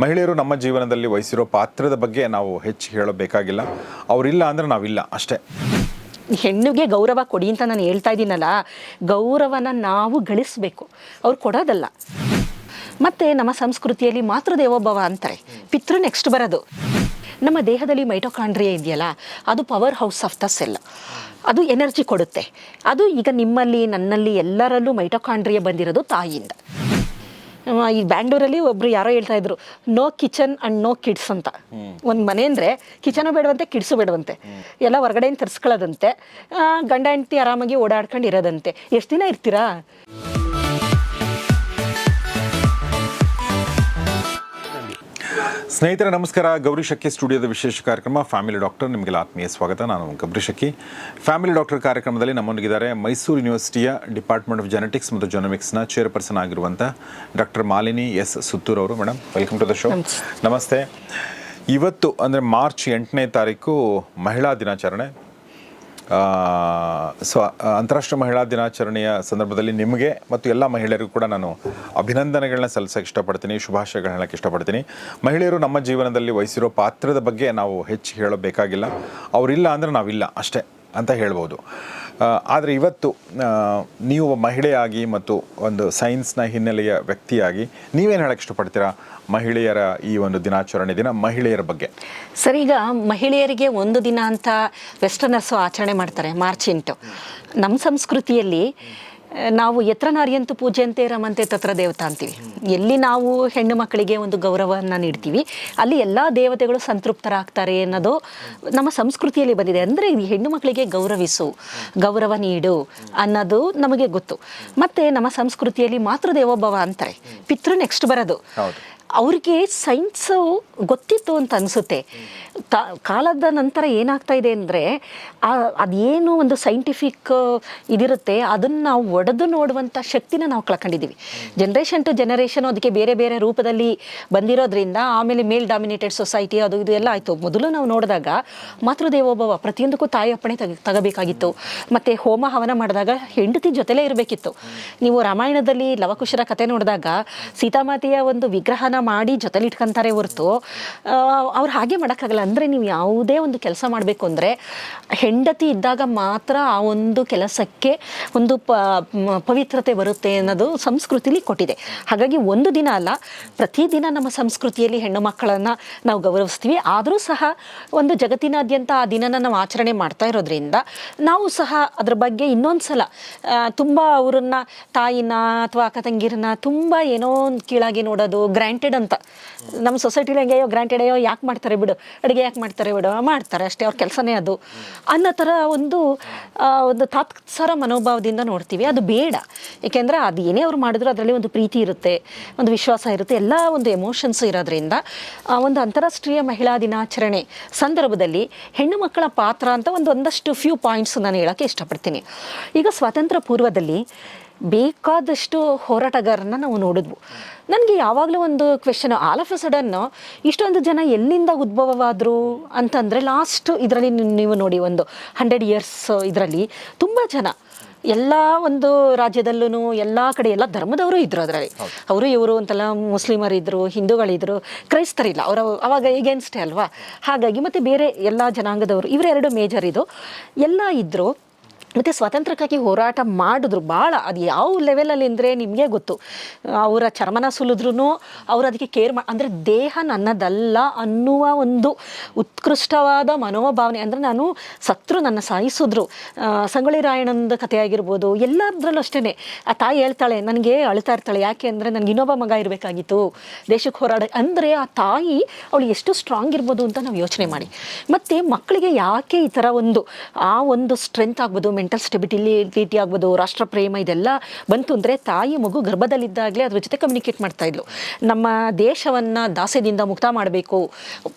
ಮಹಿಳೆಯರು ನಮ್ಮ ಜೀವನದಲ್ಲಿ ವಹಿಸಿರೋ ಪಾತ್ರದ ಬಗ್ಗೆ ನಾವು ಹೆಚ್ಚು ಹೇಳಬೇಕಾಗಿಲ್ಲ. ಅವರಿಲ್ಲ ಅಂದರೆ ನಾವಿಲ್ಲ ಅಷ್ಟೇ. ಹೆಣ್ಣಿಗೆ ಗೌರವ ಕೊಡಿ ಅಂತ ನಾನು ಹೇಳ್ತಾ ಇದ್ದೀನಲ್ಲ, ಗೌರವನ ನಾವು ಗಳಿಸಬೇಕು. ಅವ್ರು ಕೊಡೋದಲ್ಲ. ಮತ್ತು ನಮ್ಮ ಸಂಸ್ಕೃತಿಯಲ್ಲಿ ಮಾತೃದೇವೋಭವ ಅಂತಾರೆ. ಪಿತೃ ನೆಕ್ಸ್ಟ್ ಬರೋದು. ನಮ್ಮ ದೇಹದಲ್ಲಿ ಮೈಟೋಕಾಂಡ್ರಿಯ ಇದೆಯಲ್ಲ, ಅದು powerhouse of the cell ಅದು ಎನರ್ಜಿ ಕೊಡುತ್ತೆ. ಅದು ಈಗ ನಿಮ್ಮಲ್ಲಿ, ನನ್ನಲ್ಲಿ ಎಲ್ಲರಲ್ಲೂ ಮೈಟೋಕಾಂಡ್ರಿಯ ಬಂದಿರೋದು ತಾಯಿಯಿಂದ. ಈ ಬ್ಯಾಂಗ್ಳೂರಲ್ಲಿ ಒಬ್ರು ಯಾರೋ ಹೇಳ್ತಾ ಇದ್ರು no kitchen and no kids ಅಂತ. ಒಂದು ಮನೆ ಅಂದರೆ ಕಿಚನು ಬೇಡವಂತೆ ಕಿಡ್ಸು ಬೇಡವಂತೆ. ಎಲ್ಲ ಹೊರಗಡೆಯಿಂದ ತರಿಸ್ಕೊಳ್ಳೋದಂತೆ. ಗಂಡ ಹೆಂಡತಿ ಆರಾಮಾಗಿ ಓಡಾಡ್ಕೊಂಡು ಇರೋದಂತೆ. ಎಷ್ಟು ದಿನ ಇರ್ತೀರಾ? ಸ್ನೇಹಿತರೆ ನಮಸ್ಕಾರ. ಗೌರಿ ಶಕ್ಕಿ ಸ್ಟುಡಿಯೋದ ವಿಶೇಷ ಕಾರ್ಯಕ್ರಮ ಫ್ಯಾಮಿಲಿ ಡಾಕ್ಟರ್. ನಿಮಗೆಲ್ಲ ಆತ್ಮೀಯ ಸ್ವಾಗತ. ನಾನು ಗೌರಿ ಶಕ್ಕಿ ಫ್ಯಾಮಿಲಿ ಡಾಕ್ಟರ್ ಕಾರ್ಯಕ್ರಮದಲ್ಲಿ ನಮ್ಮೊಂದಿಗಿದ್ದಾರೆ ಮೈಸೂರು ಯೂನಿವರ್ಸಿಟಿಯ ಡಿಪಾರ್ಟ್ಮೆಂಟ್ ಆಫ್ ಜೆನೆಟಿಕ್ಸ್ ಮತ್ತು ಜೊನಮಿಕ್ಸ್ನ ಚೇರ್ಪರ್ಸನ್ ಆಗಿರುವಂಥ ಡಾಕ್ಟರ್ ಮಾಲಿನಿ ಎಸ್ ಸುತ್ತೂರ್ ಅವರು madam welcome to the show ನಮಸ್ತೆ. ಇವತ್ತು ಅಂದರೆ ಮಾರ್ಚ್ ಎಂಟನೇ ತಾರೀಕು ಮಹಿಳಾ ದಿನಾಚರಣೆ. ಸೊ ಅಂತಾರಾಷ್ಟ್ರೀಯ ಮಹಿಳಾ ದಿನಾಚರಣೆಯ ಸಂದರ್ಭದಲ್ಲಿ ನಿಮಗೆ ಮತ್ತು ಎಲ್ಲ ಮಹಿಳೆಯರಿಗೂ ಕೂಡ ನಾನು ಅಭಿನಂದನೆಗಳನ್ನ ಸಲ್ಲಿಸೋಕೆ ಇಷ್ಟಪಡ್ತೀನಿ, ಶುಭಾಶಯಗಳನ್ನ ಹೇಳಕ್ಕೆ ಇಷ್ಟಪಡ್ತೀನಿ. ಮಹಿಳೆಯರು ನಮ್ಮ ಜೀವನದಲ್ಲಿ ವಹಿಸಿರೋ ಪಾತ್ರದ ಬಗ್ಗೆ ನಾವು ಹೆಚ್ಚು ಹೇಳಬೇಕಾಗಿಲ್ಲ. ಅವರಿಲ್ಲ ಅಂದರೆ ನಾವಿಲ್ಲ ಅಷ್ಟೇ ಅಂತ ಹೇಳ್ಬೋದು. ಆದರೆ ಇವತ್ತು ನೀವು ಮಹಿಳೆಯಾಗಿ ಮತ್ತು ಒಂದು ಸೈನ್ಸ್ನ ಹಿನ್ನೆಲೆಯ ವ್ಯಕ್ತಿಯಾಗಿ ನೀವೇನು ಹೇಳಕ್ಕೆ ಇಷ್ಟಪಡ್ತೀರಾ ಮಹಿಳೆಯರ ಈ ಒಂದು ದಿನಾಚರಣೆ ದಿನ, ಮಹಿಳೆಯರ ಬಗ್ಗೆ? ಸರ್, ಈಗ ಮಹಿಳೆಯರಿಗೆ ಒಂದು ದಿನ ಅಂತ ವೆಸ್ಟರ್ನರ್ಸು ಆಚರಣೆ ಮಾಡ್ತಾರೆ, ಮಾರ್ಚ್ ಎಂಟು. ನಮ್ಮ ಸಂಸ್ಕೃತಿಯಲ್ಲಿ ನಾವು ಎತ್ತರ ನಾರಿಯಂತೂ ಪೂಜೆ ರಮಂತೆ ತತ್ರ ದೇವತಾ ಅಂತೀವಿ. ಎಲ್ಲಿ ನಾವು ಹೆಣ್ಣು ಮಕ್ಕಳಿಗೆ ಒಂದು ಗೌರವವನ್ನು ನೀಡ್ತೀವಿ, ಅಲ್ಲಿ ಎಲ್ಲ ದೇವತೆಗಳು ಸಂತೃಪ್ತರಾಗ್ತಾರೆ ಅನ್ನೋದು ನಮ್ಮ ಸಂಸ್ಕೃತಿಯಲ್ಲಿ ಬಂದಿದೆ. ಅಂದರೆ ಈ ಹೆಣ್ಣು ಮಕ್ಕಳಿಗೆ ಗೌರವಿಸು, ಗೌರವ ನೀಡು ಅನ್ನೋದು ನಮಗೆ ಗೊತ್ತು. ಮತ್ತು ನಮ್ಮ ಸಂಸ್ಕೃತಿಯಲ್ಲಿ ಮಾತೃದೇವೋಭವ ಅಂತಾರೆ. ಪಿತೃ ನೆಕ್ಸ್ಟ್ ಬರೋದು. ಅವ್ರಿಗೆ ಸೈನ್ಸು ಗೊತ್ತಿತ್ತು ಅಂತ ಅನಿಸುತ್ತೆ. ತ, ಕಾಲದ ನಂತರ ಏನಾಗ್ತಾ ಇದೆ ಅಂದರೆ ಅದೇನು ಒಂದು ಸೈಂಟಿಫಿಕ್ ಇದಿರುತ್ತೆ, ಅದನ್ನು ನಾವು ಒಡೆದು ನೋಡುವಂಥ ಶಕ್ತಿನ ನಾವು ಕಳ್ಕೊಂಡಿದ್ದೀವಿ. ಜನ್ರೇಷನ್ ಟು ಜನರೇಷನ್ ಅದಕ್ಕೆ ಬೇರೆ ಬೇರೆ ರೂಪದಲ್ಲಿ ಬಂದಿರೋದ್ರಿಂದ, ಆಮೇಲೆ ಮೇಲ್ ಡಾಮಿನೇಟೆಡ್ ಸೊಸೈಟಿ ಅದು ಇದು ಎಲ್ಲ ಆಯಿತು. ಮೊದಲು ನಾವು ನೋಡಿದಾಗ ಮಾತೃದೇವೋಭವ ಪ್ರತಿಯೊಂದಕ್ಕೂ ತಾಯಿ ಅಪ್ಪಣೆ ತೆಗೆ, ತಗೋಬೇಕಾಗಿತ್ತು. ಮತ್ತು ಹೋಮ ಹವನ ಮಾಡಿದಾಗ ಹೆಂಡತಿ ಜೊತೆಲೇ ಇರಬೇಕಿತ್ತು. ನೀವು ರಾಮಾಯಣದಲ್ಲಿ ಲವಕುಶರ ಕತೆ ನೋಡಿದಾಗ, ಸೀತಾಮಾತೆಯ ಒಂದು ವಿಗ್ರಹನ ಮಾಡಿ ಜೊತೆಲಿ ಇಟ್ಕೊಂತಾರೆ ಹೊರತು ಅವ್ರು ಹಾಗೆ ಮಾಡೋಕ್ಕಾಗಲ್ಲ. ಅಂದರೆ ನೀವು ಯಾವುದೇ ಒಂದು ಕೆಲಸ ಮಾಡಬೇಕು ಅಂದರೆ ಹೆಂಡತಿ ಇದ್ದಾಗ ಮಾತ್ರ ಆ ಒಂದು ಕೆಲಸಕ್ಕೆ ಒಂದು ಪ ಪವಿತ್ರತೆ ಬರುತ್ತೆ ಅನ್ನೋದು ಸಂಸ್ಕೃತಿಲಿ ಕೊಟ್ಟಿದೆ. ಹಾಗಾಗಿ ಒಂದು ದಿನ ಅಲ್ಲ, ಪ್ರತಿದಿನ ನಮ್ಮ ಸಂಸ್ಕೃತಿಯಲ್ಲಿ ಹೆಣ್ಣು ಮಕ್ಕಳನ್ನು ನಾವು ಗೌರವಿಸ್ತೀವಿ. ಆದರೂ ಸಹ ಒಂದು ಜಗತ್ತಿನಾದ್ಯಂತ ಆ ದಿನನ ನಾವು ಆಚರಣೆ ಮಾಡ್ತಾ ಇರೋದ್ರಿಂದ ನಾವು ಸಹ ಅದ್ರ ಬಗ್ಗೆ ಇನ್ನೊಂದು ಸಲ ತುಂಬ ಅವರನ್ನ ತಾಯಿನ ಅಥವಾ ಅಕ್ಕ ತಂಗಿರನ್ನ ತುಂಬ ಏನೋ ಒಂದು ಕೀಳಾಗಿ ನೋಡೋದು ಗ್ರ್ಯಾಂಟೆಡ್ ಅಂತ. ನಮ್ಮ ಸೊಸೈಟಿಲಿ ಹೆಂಗೆ ಗ್ರಾಂಟೆಡ್, ಅಯ್ಯೋ, ಯಾಕೆ ಮಾಡ್ತಾರೆ ಬಿಡು? ಅಡುಗೆ ಯಾಕೆ ಮಾಡ್ತಾರೆ ಬಿಡು? ಮಾಡ್ತಾರೆ ಅಷ್ಟೇ, ಅವ್ರ ಕೆಲಸನೇ ಅದು. ಅನ್ನೋ ಥರ ಒಂದು ಒಂದು ತಾತ್ಸರ ಮನೋಭಾವದಿಂದ ನೋಡ್ತೀವಿ. ಅದು ಬೇಡ. ಏಕೆಂದರೆ ಅದು ಏನೇ ಅವ್ರು ಮಾಡಿದ್ರು ಅದರಲ್ಲಿ ಒಂದು ಪ್ರೀತಿ ಇರುತ್ತೆ, ಒಂದು ವಿಶ್ವಾಸ ಇರುತ್ತೆ, ಎಲ್ಲ ಒಂದು ಎಮೋಷನ್ಸ್ ಇರೋದ್ರಿಂದ ಒಂದು ಅಂತಾರಾಷ್ಟ್ರೀಯ ಮಹಿಳಾ ದಿನಾಚರಣೆ ಸಂದರ್ಭದಲ್ಲಿ ಹೆಣ್ಣು ಮಕ್ಕಳ ಪಾತ್ರ ಅಂತ ಒಂದು ಒಂದಷ್ಟು ಫ್ಯೂ ಪಾಯಿಂಟ್ಸ್ ನಾನು ಹೇಳೋಕ್ಕೆ ಇಷ್ಟಪಡ್ತೀನಿ. ಈಗ ಸ್ವಾತಂತ್ರ್ಯ ಪೂರ್ವದಲ್ಲಿ ಬೇಕಾದಷ್ಟು ಹೋರಾಟಗಾರರನ್ನ ನಾವು ನೋಡಿದ್ವು. ನನಗೆ ಯಾವಾಗಲೂ ಒಂದು question all of a sudden ಇಷ್ಟೊಂದು ಜನ ಎಲ್ಲಿಂದ ಉದ್ಭವವಾದರು ಅಂತಂದರೆ ಲಾಸ್ಟ್ ಇದರಲ್ಲಿ ನೀವು ನೋಡಿ ಒಂದು ಹಂಡ್ರೆಡ್ ಇಯರ್ಸ್ ಇದರಲ್ಲಿ ತುಂಬ ಜನ, ಎಲ್ಲ ಒಂದು ರಾಜ್ಯದಲ್ಲೂ ಎಲ್ಲ ಕಡೆ ಎಲ್ಲ ಧರ್ಮದವರು ಇದ್ರು ಅದರಲ್ಲಿ. ಅವರು ಇವರು ಅಂತೆಲ್ಲ ಮುಸ್ಲಿಮರಿದ್ರು, ಹಿಂದೂಗಳಿದ್ರು, ಕ್ರೈಸ್ತರಿಲ್ಲ. ಅವರು ಅವಾಗ ಎಗೇನ್ಸ್ಟೇ ಅಲ್ವಾ? ಹಾಗಾಗಿ ಮತ್ತು ಬೇರೆ ಎಲ್ಲ ಜನಾಂಗದವರು, ಇವರೆರಡು ಮೇಜರ್ ಇದು. ಎಲ್ಲ ಇದ್ದರು ಮತ್ತು ಸ್ವಾತಂತ್ರ್ಯಕ್ಕಾಗಿ ಹೋರಾಟ ಮಾಡಿದ್ರು. ಭಾಳ ಅದು ಯಾವ ಲೆವೆಲಲ್ಲಿ ಅಂದರೆ ನಿಮಗೆ ಗೊತ್ತು. ಅವರ ಚರ್ಮನ ಸುಲಿದ್ರೂ ಅವ್ರು ಅದಕ್ಕೆ ಕೇರ್ ಮಾ, ಅಂದರೆ ದೇಹ ನನ್ನದಲ್ಲ ಅನ್ನುವ ಒಂದು ಉತ್ಕೃಷ್ಟವಾದ ಮನೋಭಾವನೆ. ಅಂದರೆ ನಾನು ಸತ್ರು ನನ್ನ ಸಾಯಿಸಿದ್ರು. ಸಂಗೊಳ್ಳಿ ರಾಯಣ್ಣನ ಕಥೆ ಆಗಿರ್ಬೋದು, ಎಲ್ಲದರಲ್ಲೂ ಅಷ್ಟೇ ಆ ತಾಯಿ ಹೇಳ್ತಾಳೆ, ನನಗೆ ಅಳ್ತಾ ಇರ್ತಾಳೆ. ಯಾಕೆ ಅಂದರೆ ನನಗೆ ಇನ್ನೊಬ್ಬ ಮಗ ಇರಬೇಕಾಗಿತ್ತು. ದೇಶಕ್ಕೆ ಹೋರಾಡ ಅಂದರೆ ಆ ತಾಯಿ ಅವಳು ಎಷ್ಟು ಸ್ಟ್ರಾಂಗ್ ಇರ್ಬೋದು ಅಂತ ನಾವು ಯೋಚನೆ ಮಾಡಿ. ಮತ್ತು ಮಕ್ಕಳಿಗೆ ಯಾಕೆ ಈ ಥರ ಒಂದು, ಆ ಒಂದು ಸ್ಟ್ರೆಂತ್ ಆಗ್ಬೋದು? ಮೆಂಟಲ್ ಸ್ಟೆಬಿಲಿಟಿ ಆಗ್ಬೋದು ರಾಷ್ಟ್ರ ಪ್ರೇಮ ಇದೆಲ್ಲ ಬಂತು ಅಂದರೆ ತಾಯಿ ಮಗು ಗರ್ಭದಲ್ಲಿದ್ದಾಗಲೇ ಅದ್ರ ಜೊತೆ ಕಮ್ಯುನಿಕೇಟ್ ಮಾಡ್ತಾ ಇದ್ಲು. ನಮ್ಮ ದೇಶವನ್ನು ದಾಸ್ಯದಿಂದ ಮುಕ್ತ ಮಾಡಬೇಕು.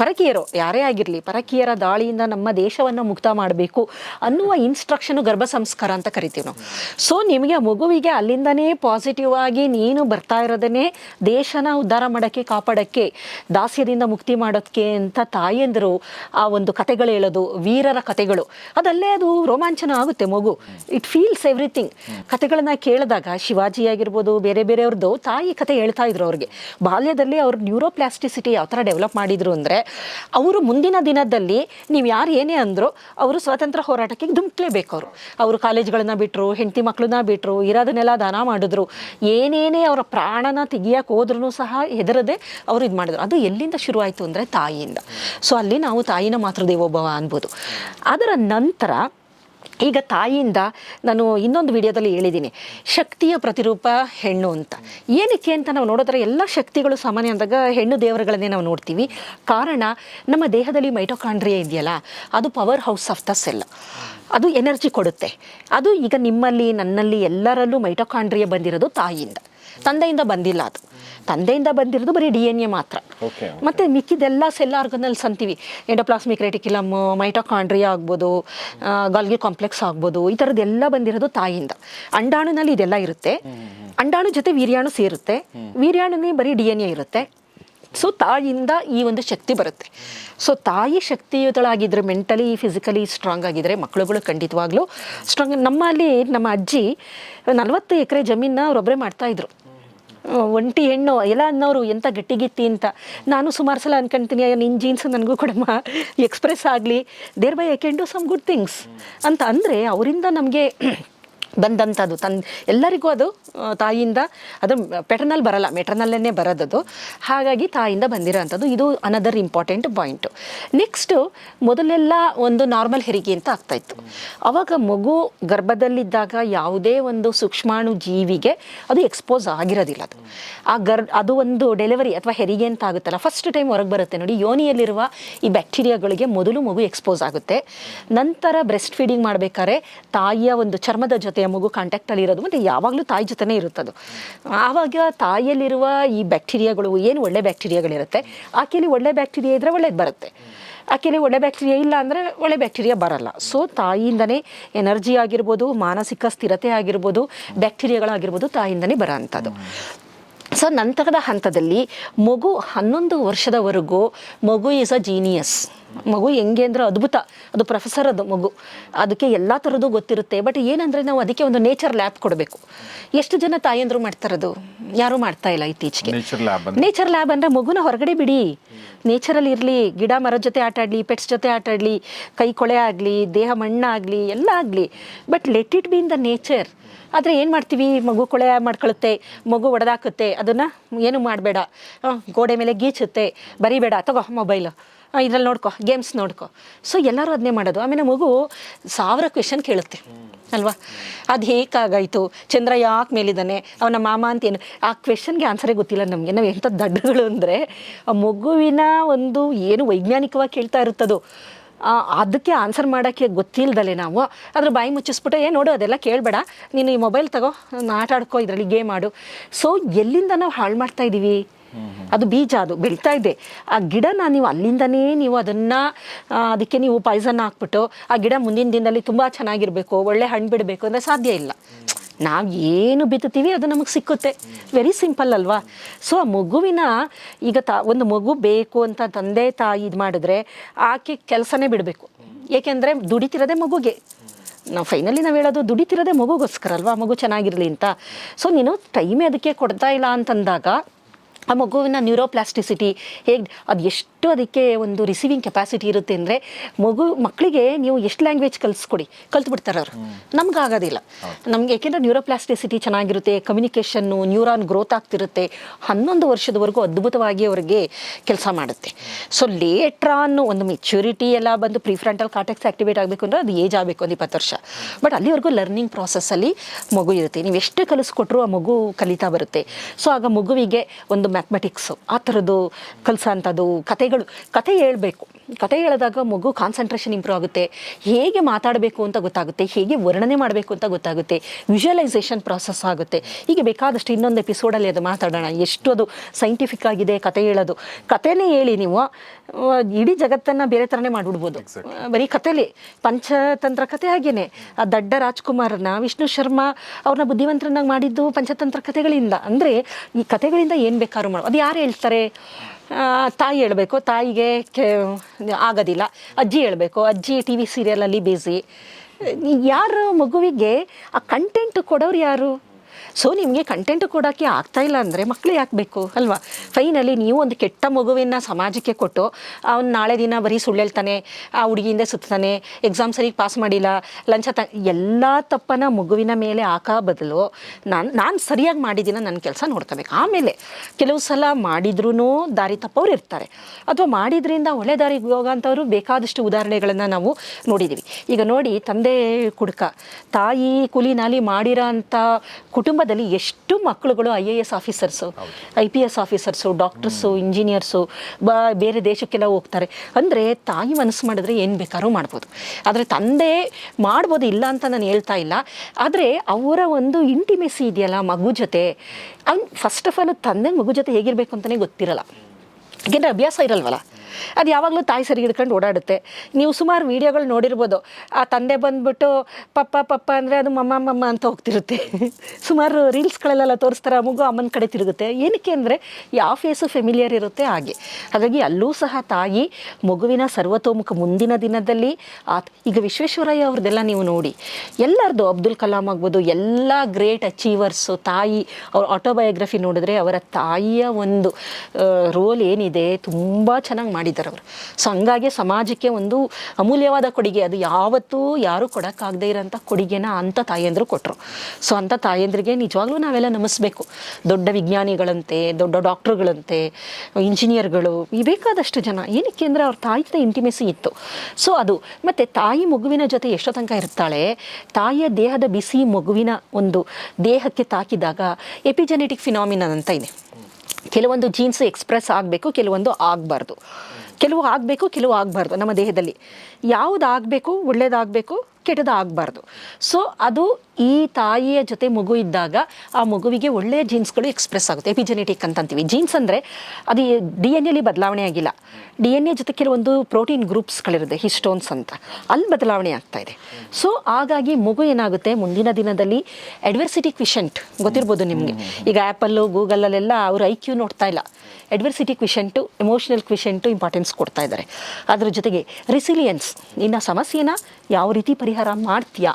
ಪರಕೀಯರು ಯಾರೇ ಆಗಿರಲಿ, ಪರಕೀಯರ ದಾಳಿಯಿಂದ ನಮ್ಮ ದೇಶವನ್ನು ಮುಕ್ತ ಮಾಡಬೇಕು ಅನ್ನುವ ಇನ್ಸ್ಟ್ರಕ್ಷನು ಗರ್ಭ ಸಂಸ್ಕಾರ ಅಂತ ಕರಿತೀವಿ ನಾವು. ಸೊ ನಿಮಗೆ ಮಗುವಿಗೆ ಅಲ್ಲಿಂದನೇ ಪಾಸಿಟಿವ್ ಆಗಿ ನೀನು ಬರ್ತಾ ಇರೋದನ್ನೇ ದೇಶನ ಉದ್ಧಾರ ಮಾಡೋಕ್ಕೆ, ಕಾಪಾಡೋಕ್ಕೆ, ದಾಸ್ಯದಿಂದ ಮುಕ್ತಿ ಮಾಡೋಕ್ಕೆ ಅಂತ ತಾಯಿಯಂದರು ಆ ಒಂದು ಕತೆಗಳು ಹೇಳೋದು, ವೀರರ ಕಥೆಗಳು, ಅದಲ್ಲೇ ಅದು ರೋಮಾಂಚನ ಆಗುತ್ತೆ. ಮಗು. ಇಟ್ ಫೀಲ್ಸ್ ಎವ್ರಿಥಿಂಗ್ ಕತೆಗಳನ್ನ ಕೇಳಿದಾಗ ಶಿವಾಜಿ ಆಗಿರ್ಬೋದು, ಬೇರೆ ಬೇರೆಯವ್ರದ್ದು ತಾಯಿ ಕತೆ ಹೇಳ್ತಾ ಇದ್ರು ಅವ್ರಿಗೆ. ಬಾಲ್ಯದಲ್ಲಿ ಅವ್ರ ನ್ಯೂರೋಪ್ಲಾಸ್ಟಿಸಿಟಿ ಯಾವ ಥರ ಡೆವಲಪ್ ಮಾಡಿದ್ರು ಅಂದರೆ, ಅವರು ಮುಂದಿನ ದಿನದಲ್ಲಿ ನೀವು ಯಾರು ಏನೇ ಅಂದರು ಅವರು ಸ್ವಾತಂತ್ರ್ಯ ಹೋರಾಟಕ್ಕೆ ಧುಮುಕ್ಲೇಬೇಕು ಅವರು. ಅವರು ಕಾಲೇಜ್ಗಳನ್ನ ಬಿಟ್ಟರು ಹೆಂಡತಿ ಮಕ್ಕಳನ್ನ ಬಿಟ್ಟರು ಇರೋದನ್ನೆಲ್ಲ ದಾನ ಮಾಡಿದ್ರು. ಏನೇನೇ ಅವರ ಪ್ರಾಣನ ತೆಗಿಯಕ್ಕೆ ಹೋದ್ರೂ ಸಹ ಹೆದರದೆ ಅವರು ಇದು ಮಾಡಿದ್ರು. ಅದು ಎಲ್ಲಿಂದ ಶುರುವಾಯಿತು ಅಂದರೆ ತಾಯಿಯಿಂದ. ಸೊ ಅಲ್ಲಿ ನಾವು ತಾಯಿನ ಮಾತೃದೇವೋಭವ ಅನ್ಬೋದು. ಅದರ ನಂತರ ಈಗ ತಾಯಿಯಿಂದ ನಾನು ಇನ್ನೊಂದು ವಿಡಿಯೋದಲ್ಲಿ ಹೇಳಿದ್ದೀನಿ, ಶಕ್ತಿಯ ಪ್ರತಿರೂಪ ಹೆಣ್ಣು ಅಂತ. ಏನಕ್ಕೆ ಅಂತ ನಾವು ನೋಡಿದ್ರೆ ಎಲ್ಲ ಶಕ್ತಿಗಳು ಸಾಮಾನ್ಯ ಅಂದಾಗ ಹೆಣ್ಣು ದೇವರುಗಳನ್ನೇ ನಾವು ನೋಡ್ತೀವಿ. ಕಾರಣ, ನಮ್ಮ ದೇಹದಲ್ಲಿ ಮೈಟೋಕಾಂಡ್ರಿಯಾ ಇದೆಯಲ್ಲ, ಅದು powerhouse of the cell ಅದು ಎನರ್ಜಿ ಕೊಡುತ್ತೆ. ಅದು ಈಗ ನಿಮ್ಮಲ್ಲಿ, ನನ್ನಲ್ಲಿ ಎಲ್ಲರಲ್ಲೂ ಮೈಟೋಕಾಂಡ್ರಿಯ ಬಂದಿರೋದು ತಾಯಿಯಿಂದ. ತಂದೆಯಿಂದ ಬಂದಿಲ್ಲ ಅದು. ತಂದೆಯಿಂದ ಬಂದಿರೋದು ಬರೀ ಡಿ ಎನ್ ಎ ಮಾತ್ರ. ಮತ್ತೆ ಮಿಕ್ಕಿದೆಲ್ಲ ಸೆಲ್ ಆರ್ಗನಲ್ಸ್ ಅಂತೀವಿ. ಎಂಡೋಪ್ಲಾಸ್ಮಿಕ್ ರೆಟಿಕ್ಯುಲಮ್ ಮೈಟೋಕಾಂಡ್ರಿಯಾ ಆಗ್ಬೋದು ಗಾಲ್ಗಿ ಕಾಂಪ್ಲೆಕ್ಸ್ ಆಗ್ಬೋದು ಈ ಥರದ್ದೆಲ್ಲ ಬಂದಿರೋದು ತಾಯಿಯಿಂದ. ಅಂಡಾಣುನಲ್ಲಿ ಇದೆಲ್ಲ ಇರುತ್ತೆ. ಅಂಡಾಣು ಜೊತೆ ವೀರ್ಯಾಣು ಸೇರುತ್ತೆ. ವೀರ್ಯಾಣುನೇ ಬರೀ ಡಿ ಎನ್ ಎ ಇರುತ್ತೆ. ಸೊ ತಾಯಿಯಿಂದ ಈ ಒಂದು ಶಕ್ತಿ ಬರುತ್ತೆ. ಸೊ ತಾಯಿ ಶಕ್ತಿಯುತಳಾಗಿದ್ದರೆ ಮೆಂಟಲಿ ಫಿಸಿಕಲಿ ಸ್ಟ್ರಾಂಗ್ ಆಗಿದ್ದರೆ ಮಕ್ಕಳುಗಳು ಖಂಡಿತವಾಗ್ಲೂ ಸ್ಟ್ರಾಂಗ್. ನಮ್ಮಲ್ಲಿ ನಮ್ಮ ಅಜ್ಜಿ ನಲವತ್ತು ಎಕರೆ ಜಮೀನನ್ನ ಅವರೊಬ್ಬರೇ ಮಾಡ್ತಾಯಿದ್ರು ಒಂಟಿ ಹೆಣ್ಣು, ಎಲ್ಲ ಅನ್ನೋರು ಎಂಥ ಗಟ್ಟಿಗಿತ್ತಿ ಅಂತ. ನಾನು ಸುಮಾರು ಸಲ ಅನ್ಕೊಂತೀನಿ ನಿನ್ನ ಜೀನ್ಸ್ ನನಗೂ ಕೊಡಮ್ಮ. ಎಕ್ಸ್ಪ್ರೆಸ್ ಆಗಲಿ. Thereby I can do some good things ಅಂತ ಅಂದರೆ, ಅವರಿಂದ ನಮಗೆ ಬಂದಂಥದ್ದು ತನ್, ಎಲ್ಲರಿಗೂ ಅದು ತಾಯಿಯಿಂದ, ಅದು ಪೆಟರ್ನಲ್ ಬರಲ್ಲ ಮೆಟರ್ನಲ್ಲೇ ಬರೋದದು ಹಾಗಾಗಿ ತಾಯಿಯಿಂದ ಬಂದಿರೋಂಥದ್ದು. ಇದು ಅನದರ್ ಇಂಪಾರ್ಟೆಂಟ್ ಪಾಯಿಂಟು ನೆಕ್ಸ್ಟು ಮೊದಲೆಲ್ಲ ಒಂದು ನಾರ್ಮಲ್ ಹೆರಿಗೆ ಅಂತ ಆಗ್ತಾಯಿತ್ತು ಅವಾಗ ಮಗು ಗರ್ಭದಲ್ಲಿದ್ದಾಗ ಯಾವುದೇ ಒಂದು ಸೂಕ್ಷ್ಮಾಣು ಜೀವಿಗೆ ಅದು ಎಕ್ಸ್ಪೋಸ್ ಆಗಿರೋದಿಲ್ಲ ಅದು. ಆ ಗರ್, ಅದು ಒಂದು ಡೆಲಿವರಿ ಅಥವಾ ಹೆರಿಗೆ ಅಂತ ಆಗುತ್ತಲ್ಲ ಫಸ್ಟ್ ಟೈಮ್ ಹೊರಗೆ ಬರುತ್ತೆ ನೋಡಿ, ಯೋನಿಯಲ್ಲಿರುವ ಈ ಬ್ಯಾಕ್ಟೀರಿಯಾಗಳಿಗೆ ಮೊದಲು ಮಗು ಎಕ್ಸ್ಪೋಸ್ ಆಗುತ್ತೆ. ನಂತರ ಬ್ರೆಸ್ಟ್ ಫೀಡಿಂಗ್ ಮಾಡಬೇಕಾದ್ರೆ ತಾಯಿಯ ಒಂದು ಚರ್ಮದ ಜೊತೆ ಮಗು ಕಾಂಟ್ಯಾಕ್ಟಲ್ಲಿ ಇರೋದು. ಮತ್ತು ಯಾವಾಗಲೂ ತಾಯಿ ಜೊತೆನೇ ಇರುತ್ತದು. ಆವಾಗ ತಾಯಿಯಲ್ಲಿರುವ ಈ ಬ್ಯಾಕ್ಟೀರಿಯಾಗಳು ಏನು ಒಳ್ಳೆ ಬ್ಯಾಕ್ಟೀರಿಯಾಗಳಿರುತ್ತೆ ಆಕೆಯಲ್ಲಿ ಒಳ್ಳೆ ಬ್ಯಾಕ್ಟೀರಿಯಾ ಇದ್ದರೆ ಒಳ್ಳೇದು ಬರುತ್ತೆ. ಆಕೆಯಲ್ಲಿ ಒಳ್ಳೆ ಬ್ಯಾಕ್ಟೀರಿಯಾ ಇಲ್ಲ ಅಂದರೆ ಒಳ್ಳೆ ಬ್ಯಾಕ್ಟೀರಿಯಾ ಬರಲ್ಲ. ಸೊ ತಾಯಿಯಿಂದನೇ ಎನರ್ಜಿ ಆಗಿರ್ಬೋದು, ಮಾನಸಿಕ ಸ್ಥಿರತೆ ಆಗಿರ್ಬೋದು ಬ್ಯಾಕ್ಟೀರಿಯಾಗಳಾಗಿರ್ಬೋದು ತಾಯಿಯಿಂದನೇ ಬರೋ ಅಂಥದ್ದು ಸೊ ನಂತರದ ಹಂತದಲ್ಲಿ ಮಗು ಹನ್ನೊಂದು ವರ್ಷದವರೆಗೂ ಮಗು ಈಸ್ ಅ ಜೀನಿಯಸ್ ಮಗು ಹೆಂಗೆ ಅಂದ್ರೆ ಅದ್ಭುತ. ಅದು ಪ್ರೊಫೆಸರ್ ಅದು ಮಗು. ಅದಕ್ಕೆ ಎಲ್ಲ ಥರದ್ದು ಗೊತ್ತಿರುತ್ತೆ. ಬಟ್ ಏನಂದರೆ ನಾವು ಅದಕ್ಕೆ ಒಂದು ನೇಚರ್ ಲ್ಯಾಬ್ ಕೊಡಬೇಕು. ಎಷ್ಟು ಜನ ತಾಯಂದ್ರು ಮಾಡ್ತಾರದು ಯಾರು ಮಾಡ್ತಾ ಇಲ್ಲ ಇತ್ತೀಚೆಗೆ. ನೇಚರ್ ಲ್ಯಾಬ್ ನೇಚರ್ ಅಂದರೆ ಮಗುನ ಹೊರಗಡೆ ಬಿಡಿ. ನೇಚರಲ್ಲಿ ಇರಲಿ ಗಿಡ ಮರದ ಜೊತೆ ಆಟ ಆಡಲಿ ಪೆಟ್ಸ್ ಜೊತೆ ಆಟ ಆಡಲಿ ಕೈ ಕೊಳೆ ಆಗಲಿ ದೇಹ ಮಣ್ಣಾಗಲಿ ಎಲ್ಲ ಆಗಲಿ. But let it be in the nature ಆದರೆ ಏನು ಮಾಡ್ತೀವಿ? ಮಗು ಕೊಳೆ ಮಾಡ್ಕೊಳುತ್ತೆ ಮಗು ಒಡೆದಾಕುತ್ತೆ ಅದನ್ನು ಏನು ಮಾಡಬೇಡ. ಗೋಡೆ ಮೇಲೆ ಗೀಚುತ್ತೆ. ಬರಿಬೇಡ. ತಗೋ ಮೊಬೈಲು ಇದ್ರಲ್ಲಿ ನೋಡ್ಕೊ ಗೇಮ್ಸ್ ನೋಡ್ಕೊ. ಸೊ ಎಲ್ಲರೂ ಅದನ್ನೇ ಮಾಡೋದು. ಆಮೇಲೆ ಮಗು ಸಾವಿರ ಕ್ವೆಶನ್ ಕೇಳುತ್ತೆ, ಅಲ್ವಾ? ಅದು ಹೇಗಾಗಾಯಿತು? ಚಂದ್ರ ಯಾಕೆ ಮೇಲಿದ್ದಾನೆ? ಅವನ ಮಾಮ ಅಂತ ಏನು, ಆ ಕ್ವೆಶನ್ಗೆ ಆನ್ಸರೇ ಗೊತ್ತಿಲ್ಲ ನಮಗೆ. ನಾವು ಎಂಥ ದಡ್ಡಗಳು ಅಂದರೆ, ಆ ಮಗುವಿನ ಒಂದು ಏನು ವೈಜ್ಞಾನಿಕವಾಗಿ ಕೇಳ್ತಾ ಇರುತ್ತದು ಅದಕ್ಕೆ ಆನ್ಸರ್ ಮಾಡೋಕ್ಕೆ ಗೊತ್ತಿಲ್ಲದಲ್ಲೇ ನಾವು. ಅದ್ರ ಬಾಯಿ ಮುಚ್ಚಿಸ್ಬಿಟ್ಟು, ಏ, ನೋಡು, ಅದೆಲ್ಲ ಕೇಳಬೇಡ. ನೀನು ಈ ಮೊಬೈಲ್ ತಗೋ ಆಟ ಇದರಲ್ಲಿ ಗೇಮ್ ಆಡು. ಸೊ ಎಲ್ಲಿಂದ ನಾವು ಹಾಳು ಮಾಡ್ತಾ ಇದ್ದೀವಿ ಅದು ಬೀಜ, ಅದು ಬೆಳೀತಾ ಇದೆ. ಆ ಗಿಡನ ನೀವು ಅಲ್ಲಿಂದನೇ ನೀವು ಅದನ್ನು ಅದಕ್ಕೆ ನೀವು ಪಾಯ್ಸನ್ ಹಾಕ್ಬಿಟ್ಟು ಆ ಗಿಡ ಮುಂದಿನ ದಿನದಲ್ಲಿ ತುಂಬ ಚೆನ್ನಾಗಿರ್ಬೇಕು, ಒಳ್ಳೆ ಹಣ್ಣು ಬಿಡಬೇಕು ಅಂದರೆ ಸಾಧ್ಯ ಇಲ್ಲ. ನಾವು ಏನು ಬಿತ್ತುತ್ತೀವಿ ಅದು ನಮಗೆ ಸಿಕ್ಕುತ್ತೆ. ವೆರಿ ಸಿಂಪಲ್ ಅಲ್ವಾ? ಸೊ ಆ ಮಗುವಿನ ಈಗ ತ, ಒಂದು ಮಗು ಬೇಕು ಅಂತ ತಂದೆ ತಾಯಿ ಇದು ಮಾಡಿದ್ರೆ ಆಕೆ ಕೆಲಸನೇ ಬಿಡಬೇಕು. ಏಕೆಂದರೆ ದುಡಿತಿರೋದೇ ಮಗುಗೆ. ನಾವು ಫೈನಲಿ ನಾವು ಹೇಳೋದು ದುಡಿತಿರೋದೇ ಮಗುಗೋಸ್ಕರ ಅಲ್ವಾ? ಮಗು ಚೆನ್ನಾಗಿರಲಿ ಅಂತ. ಸೊ ನೀನು ಟೈಮೇ ಅದಕ್ಕೆ ಕೊಡ್ತಾ ಇಲ್ಲ ಅಂತಂದಾಗ ಆ ಮಗುವಿನ ನ್ಯೂರೋಪ್ಲಾಸ್ಟಿಸಿಟಿ ಹೇಗೆ ಅದು ಎಷ್ಟು ಅದಕ್ಕೆ ಒಂದು ರಿಸೀವಿಂಗ್ ಕೆಪಾಸಿಟಿ ಇರುತ್ತೆ ಅಂದರೆ ಮಗು ಮಕ್ಕಳಿಗೆ ನೀವು ಎಷ್ಟು ಲ್ಯಾಂಗ್ವೇಜ್ ಕಲಿಸ್ಕೊಡಿ ಕಲ್ತ್ಬಿಡ್ತಾರೆ ಅವರು. ನಮ್ಗೆ ಆಗೋದಿಲ್ಲ ನಮಗೆ ಏಕೆಂದರೆ ನ್ಯೂರೋಪ್ಲಾಸ್ಟಿಸಿಟಿ ಚೆನ್ನಾಗಿರುತ್ತೆ ಕಮ್ಯುನಿಕೇಷನ್ನು ನ್ಯೂರಾನ್ ಗ್ರೋತ್ ಆಗ್ತಿರುತ್ತೆ. ಹನ್ನೊಂದು ವರ್ಷದವರೆಗೂ ಅದ್ಭುತವಾಗಿ ಅವರಿಗೆ ಕೆಲಸ ಮಾಡುತ್ತೆ. ಸೊ ಲೇಟ್ರಾನ್ ಒಂದು ಮೆಚ್ಯೂರಿಟಿ ಎಲ್ಲ ಬಂದು ಪ್ರಿಫ್ರಂಟಲ್ ಕಾರ್ಟೆಕ್ಸ್ ಆಕ್ಟಿವೇಟ್ ಆಗಬೇಕು ಅಂದರೆ ಅದು ಏಜ್ ಆಗಬೇಕು ಒಂದು ಇಪ್ಪತ್ತು ವರ್ಷ. ಬಟ್ ಅಲ್ಲಿವರೆಗೂ ಲರ್ನಿಂಗ್ ಪ್ರಾಸೆಸ್ಸಲ್ಲಿ ಮಗು ಇರುತ್ತೆ. ನೀವು ಎಷ್ಟೇ ಕಲಿಸ್ಕೊಟ್ರು ಆ ಮಗು ಕಲಿತಾ ಬರುತ್ತೆ. ಸೊ ಆಗ ಮಗುವಿಗೆ ಒಂದು ಮ್ಯಾಥಮೆಟಿಕ್ಸು ಆ ಥರದ್ದು ಕಲಿಸೋ ಅಂಥದ್ದು ಕತೆಗಳು ಕತೆ ಹೇಳ್ಬೇಕು. ಕತೆ ಹೇಳಿದಾಗ ಮಗು ಕಾನ್ಸಂಟ್ರೇಷನ್ ಇಂಪ್ರೂವ್ ಆಗುತ್ತೆ. ಹೇಗೆ ಮಾತಾಡಬೇಕು ಅಂತ ಗೊತ್ತಾಗುತ್ತೆ. ಹೇಗೆ ವರ್ಣನೆ ಮಾಡಬೇಕು ಅಂತ ಗೊತ್ತಾಗುತ್ತೆ. ವಿಜುವಲೈಸೇಷನ್ ಪ್ರಾಸೆಸ್ ಆಗುತ್ತೆ. ಹೀಗೆ ಬೇಕಾದಷ್ಟು ಇನ್ನೊಂದು ಎಪಿಸೋಡಲ್ಲಿ ಅದು ಮಾತಾಡೋಣ. ಎಷ್ಟು ಅದು ಸೈಂಟಿಫಿಕ್ ಆಗಿದೆ ಕತೆ ಹೇಳೋದು. ಕತೆನೇ ಹೇಳಿ ನೀವು ಇಡೀ ಜಗತ್ತನ್ನು ಬೇರೆ ಥರನೇ ಮಾಡಿಬಿಡ್ಬೋದು. ಬರೀ ಕತೆಲಿ. ಪಂಚತಂತ್ರ ಕತೆ ಹಾಗೇನೆ. ಆ ದಡ್ಡ ರಾಜ್ಕುಮಾರನ ವಿಷ್ಣು ಶರ್ಮಾ ಅವ್ರನ್ನ ಬುದ್ಧಿವಂತರನ್ನಾಗಿ ಮಾಡಿದ್ದು ಪಂಚತಂತ್ರ ಕತೆಗಳಿಂದ. ಅಂದರೆ ಈ ಕತೆಗಳಿಂದ ಏನು ಬೇಕಾದ್ರೂ ಮಾಡೋ ಅದು ಯಾರು ಹೇಳ್ತಾರೆ? ತಾಯಿ ಹೇಳಬೇಕು, ತಾಯಿಗೆ ಕೆ, ಆಗೋದಿಲ್ಲ. ಅಜ್ಜಿ ಹೇಳಬೇಕು, ಅಜ್ಜಿ ಟಿ ವಿ ಸೀರಿಯಲಲ್ಲಿ ಬ್ಯುಸಿ ಯಾರು ಮಗುವಿಗೆ ಆ ಕಂಟೆಂಟ್ ಕೊಡೋರು ಯಾರು? ಸೊ ನಿಮಗೆ ಕಂಟೆಂಟ್ ಕೊಡೋಕ್ಕೆ ಆಗ್ತಾ ಇಲ್ಲ ಅಂದರೆ ಮಕ್ಕಳು ಯಾಕೆ ಬೇಕು, ಅಲ್ವಾ? ಫೈನಲಿ ನೀವು ಒಂದು ಕೆಟ್ಟ ಮಗುವಿನ ಸಮಾಜಕ್ಕೆ ಕೊಟ್ಟು, ಅವ್ನು ನಾಳೆ ದಿನ ಬರೀ ಸುಳ್ಳೆಳ್ತಾನೆ ಆ ಹುಡುಗಿಯಿಂದ ಸುತ್ತಾನೆ ಎಕ್ಸಾಮ್ ಸರಿಗೆ ಪಾಸ್ ಮಾಡಿಲ್ಲ ಲಂಚ ತ ಎಲ್ಲ ತಪ್ಪನ ಮಗುವಿನ ಮೇಲೆ ಹಾಕೋ ಬದಲು ನಾನು ನಾನು ಸರಿಯಾಗಿ ಮಾಡಿದ್ದೀನ ನನ್ನ ಕೆಲಸ ನೋಡ್ಕೋಬೇಕು. ಆಮೇಲೆ ಕೆಲವು ಸಲ ಮಾಡಿದ್ರೂ ದಾರಿ ತಪ್ಪವ್ರು ಇರ್ತಾರೆ. ಅಥವಾ ಮಾಡಿದ್ರಿಂದ ಒಳ್ಳೆ ದಾರಿಗೆ ಹೋಗೋಂಥವ್ರು ಬೇಕಾದಷ್ಟು ಉದಾಹರಣೆಗಳನ್ನು ನಾವು ನೋಡಿದ್ದೀವಿ ಈಗ ನೋಡಿ, ತಂದೆ ಕುಡ್ಕ, ತಾಯಿ ಕೂಲಿ ನಾಲಿ ಮಾಡಿರೋ ಅಂಥ ಕುಟುಂಬದಲ್ಲಿ ಎಷ್ಟು ಮಕ್ಕಳುಗಳು I A S officers, I P S officers, doctors, engineers, ಬ, ಬೇರೆ ದೇಶಕ್ಕೆಲ್ಲ ಹೋಗ್ತಾರೆ. ಅಂದರೆ ತಾಯಿ ಮನಸ್ಸು ಮಾಡಿದ್ರೆ ಏನು ಬೇಕಾದ್ರೂ ಮಾಡ್ಬೋದು. ಆದರೆ ತಂದೆ ಮಾಡ್ಬೋದು ಇಲ್ಲ ಅಂತ ನಾನು ಹೇಳ್ತಾ ಇಲ್ಲ. ಆದರೆ ಅವರ ಒಂದು ಇಂಟಿಮೆಸಿ ಇದೆಯಲ್ಲ ಮಗು ಜೊತೆ ಫಸ್ಟ್ ಆಫ್ ಆಲ್ ತಂದೆ ಮಗು ಜೊತೆ ಹೇಗಿರಬೇಕು ಅಂತಲೇ ಗೊತ್ತಿರಲ್ಲ. ಯಾಕೆಂದರೆ ಅಭ್ಯಾಸ ಇರಲ್ವಲ್ಲ. ಅದು ಯಾವಾಗಲೂ ತಾಯಿ ಸರಿ ಹಿಡ್ಕೊಂಡು ಓಡಾಡುತ್ತೆ. ನೀವು ಸುಮಾರು ವೀಡಿಯೋಗಳು ನೋಡಿರ್ಬೋದು. ಆ ತಂದೆ ಬಂದ್ಬಿಟ್ಟು, ಪಪ್ಪ ಪಪ್ಪ ಅಂದರೆ ಅದು ಮಮ್ಮ ಮಮ್ಮ ಅಂತ ಹೋಗ್ತಿರುತ್ತೆ. ಸುಮಾರು ರೀಲ್ಸ್ಗಳಲ್ಲೆಲ್ಲ ತೋರಿಸ್ತಾರೆ ಮಗು ಅಮ್ಮನ ಕಡೆ ತಿರುಗುತ್ತೆ. ಏನಕ್ಕೆ ಅಂದರೆ, ಯಾವ ಫೇಸು ಫೆಮಿಲಿಯರ್ ಇರುತ್ತೆ ಹಾಗೆ. ಹಾಗಾಗಿ ಅಲ್ಲೂ ಸಹ ತಾಯಿ ಮಗುವಿನ ಸರ್ವತೋಮುಖ ಮುಂದಿನ ದಿನದಲ್ಲಿ ಆ ಈಗ ವಿಶ್ವೇಶ್ವರಯ್ಯ ಅವ್ರದ್ದೆಲ್ಲ ನೀವು ನೋಡಿ. ಎಲ್ಲರದು ಅಬ್ದುಲ್ ಕಲಾಂ ಆಗ್ಬೋದು, ಎಲ್ಲ ಗ್ರೇಟ್ ಅಚೀವರ್ಸು ತಾಯಿ, ಅವ್ರ ಆಟೋಬಯೋಗ್ರಫಿ ನೋಡಿದ್ರೆ ಅವರ ತಾಯಿಯ ಒಂದು ರೋಲ್ ಏನಿದೆ, ತುಂಬ ಚೆನ್ನಾಗಿ ಮಾಡಿದ್ದಾರೆ ಅವರು. ಸೊ ಹಂಗಾಗಿ ಸಮಾಜಕ್ಕೆ ಒಂದು ಅಮೂಲ್ಯವಾದ ಕೊಡುಗೆ, ಅದು ಯಾವತ್ತೂ ಯಾರೂ ಕೊಡೋಕ್ಕಾಗದೇ ಇರೋಂಥ ಕೊಡುಗೆನ ಅಂಥ ತಾಯಂದರು ಕೊಟ್ಟರು ಸೊ ಅಂಥ ತಾಯಂದ್ರಿಗೆ ನಿಜವಾಗ್ಲೂ ನಾವೆಲ್ಲ ನಮಿಸ್ಬೇಕು. ದೊಡ್ಡ ವಿಜ್ಞಾನಿಗಳಂತೆ, ದೊಡ್ಡ ಡಾಕ್ಟ್ರುಗಳಂತೆ, ಇಂಜಿನಿಯರ್ಗಳು, ಈ ಬೇಕಾದಷ್ಟು ಜನ. ಏನಕ್ಕೆ ಅಂದರೆ ಅವ್ರ ತಾಯಿ ಇಂಟಿಮೆಸಿ ಇತ್ತು. ಸೊ ಅದು ಮತ್ತು ತಾಯಿ ಮಗುವಿನ ಜೊತೆ ಎಷ್ಟೋ ತನಕ ಇರ್ತಾಳೆ, ತಾಯಿಯ ದೇಹದ ಬಿಸಿ ಮಗುವಿನ ಒಂದು ದೇಹಕ್ಕೆ ತಾಕಿದಾಗ ಎಪಿಜೆನೆಟಿಕ್ ಫಿನಾಮಿನನ್ ಅಂತ ಇದೆ. ಕೆಲವೊಂದು ಜೀನ್ಸ್ ಎಕ್ಸ್ಪ್ರೆಸ್ ಆಗಬೇಕು, ಕೆಲವೊಂದು ಆಗಬಾರ್ದು. ಕೆಲವು ಆಗಬೇಕು, ಕೆಲವು ಆಗಬಾರ್ದು ನಮ್ಮ ದೇಹದಲ್ಲಿ. ಯಾವುದು ಆಗಬೇಕು, ಒಳ್ಳೇದಾಗಬೇಕು ಕೆಟ್ಟದ್ದು ಆಗಬಾರ್ದು ಸೊ ಅದು ಈ ತಾಯಿಯ ಜೊತೆ ಮಗು ಇದ್ದಾಗ ಆ ಮಗುವಿಗೆ ಒಳ್ಳೆಯ ಜೀನ್ಸ್ಗಳು ಎಕ್ಸ್ಪ್ರೆಸ್ ಆಗುತ್ತೆ. ಎಪಿಜೆನೆಟಿಕ್ ಅಂತಂತೀವಿ. ಜೀನ್ಸ್ ಅಂದರೆ ಅದು ಡಿ ಎನ್ ಎಲಿ ಬದಲಾವಣೆ ಆಗಿಲ್ಲ. ಡಿ ಎನ್ ಎ ಜೊತೆ ಕೆಲವೊಂದು ಪ್ರೋಟೀನ್ ಗ್ರೂಪ್ಸ್ಗಳಿರುತ್ತೆ ಹಿಸ್ಟೋನ್ಸ್ ಅಂತ. ಅಲ್ಲಿ ಬದಲಾವಣೆ ಆಗ್ತಾ ಇದೆ. ಸೊ ಹಾಗಾಗಿ ಮಗು ಏನಾಗುತ್ತೆ? ಮುಂದಿನ ದಿನದಲ್ಲಿ ಅಡ್ವರ್ಸಿಟಿ ಕ್ವಿಷಂಟ್ ಗೊತ್ತಿರ್ಬೋದು ನಿಮಗೆ. ಈಗ ಆ್ಯಪಲ್ಲು ಗೂಗಲಲ್ಲೆಲ್ಲ ಅವರು ಐ ಕ್ಯೂ ನೋಡ್ತಾ ಇಲ್ಲ. Adversity quotient emotional quotient importance ಕೊಡ್ತಾ ಇದ್ದಾರೆ. ಅದ್ರ ಜೊತೆಗೆ ರೆಸಿಲಿಯನ್ಸ್ ನಿನ್ನ ಸಮಸ್ಯೆನ ಯಾವ ರೀತಿ ಪರಿಹಾರ ಮಾಡ್ತೀಯಾ?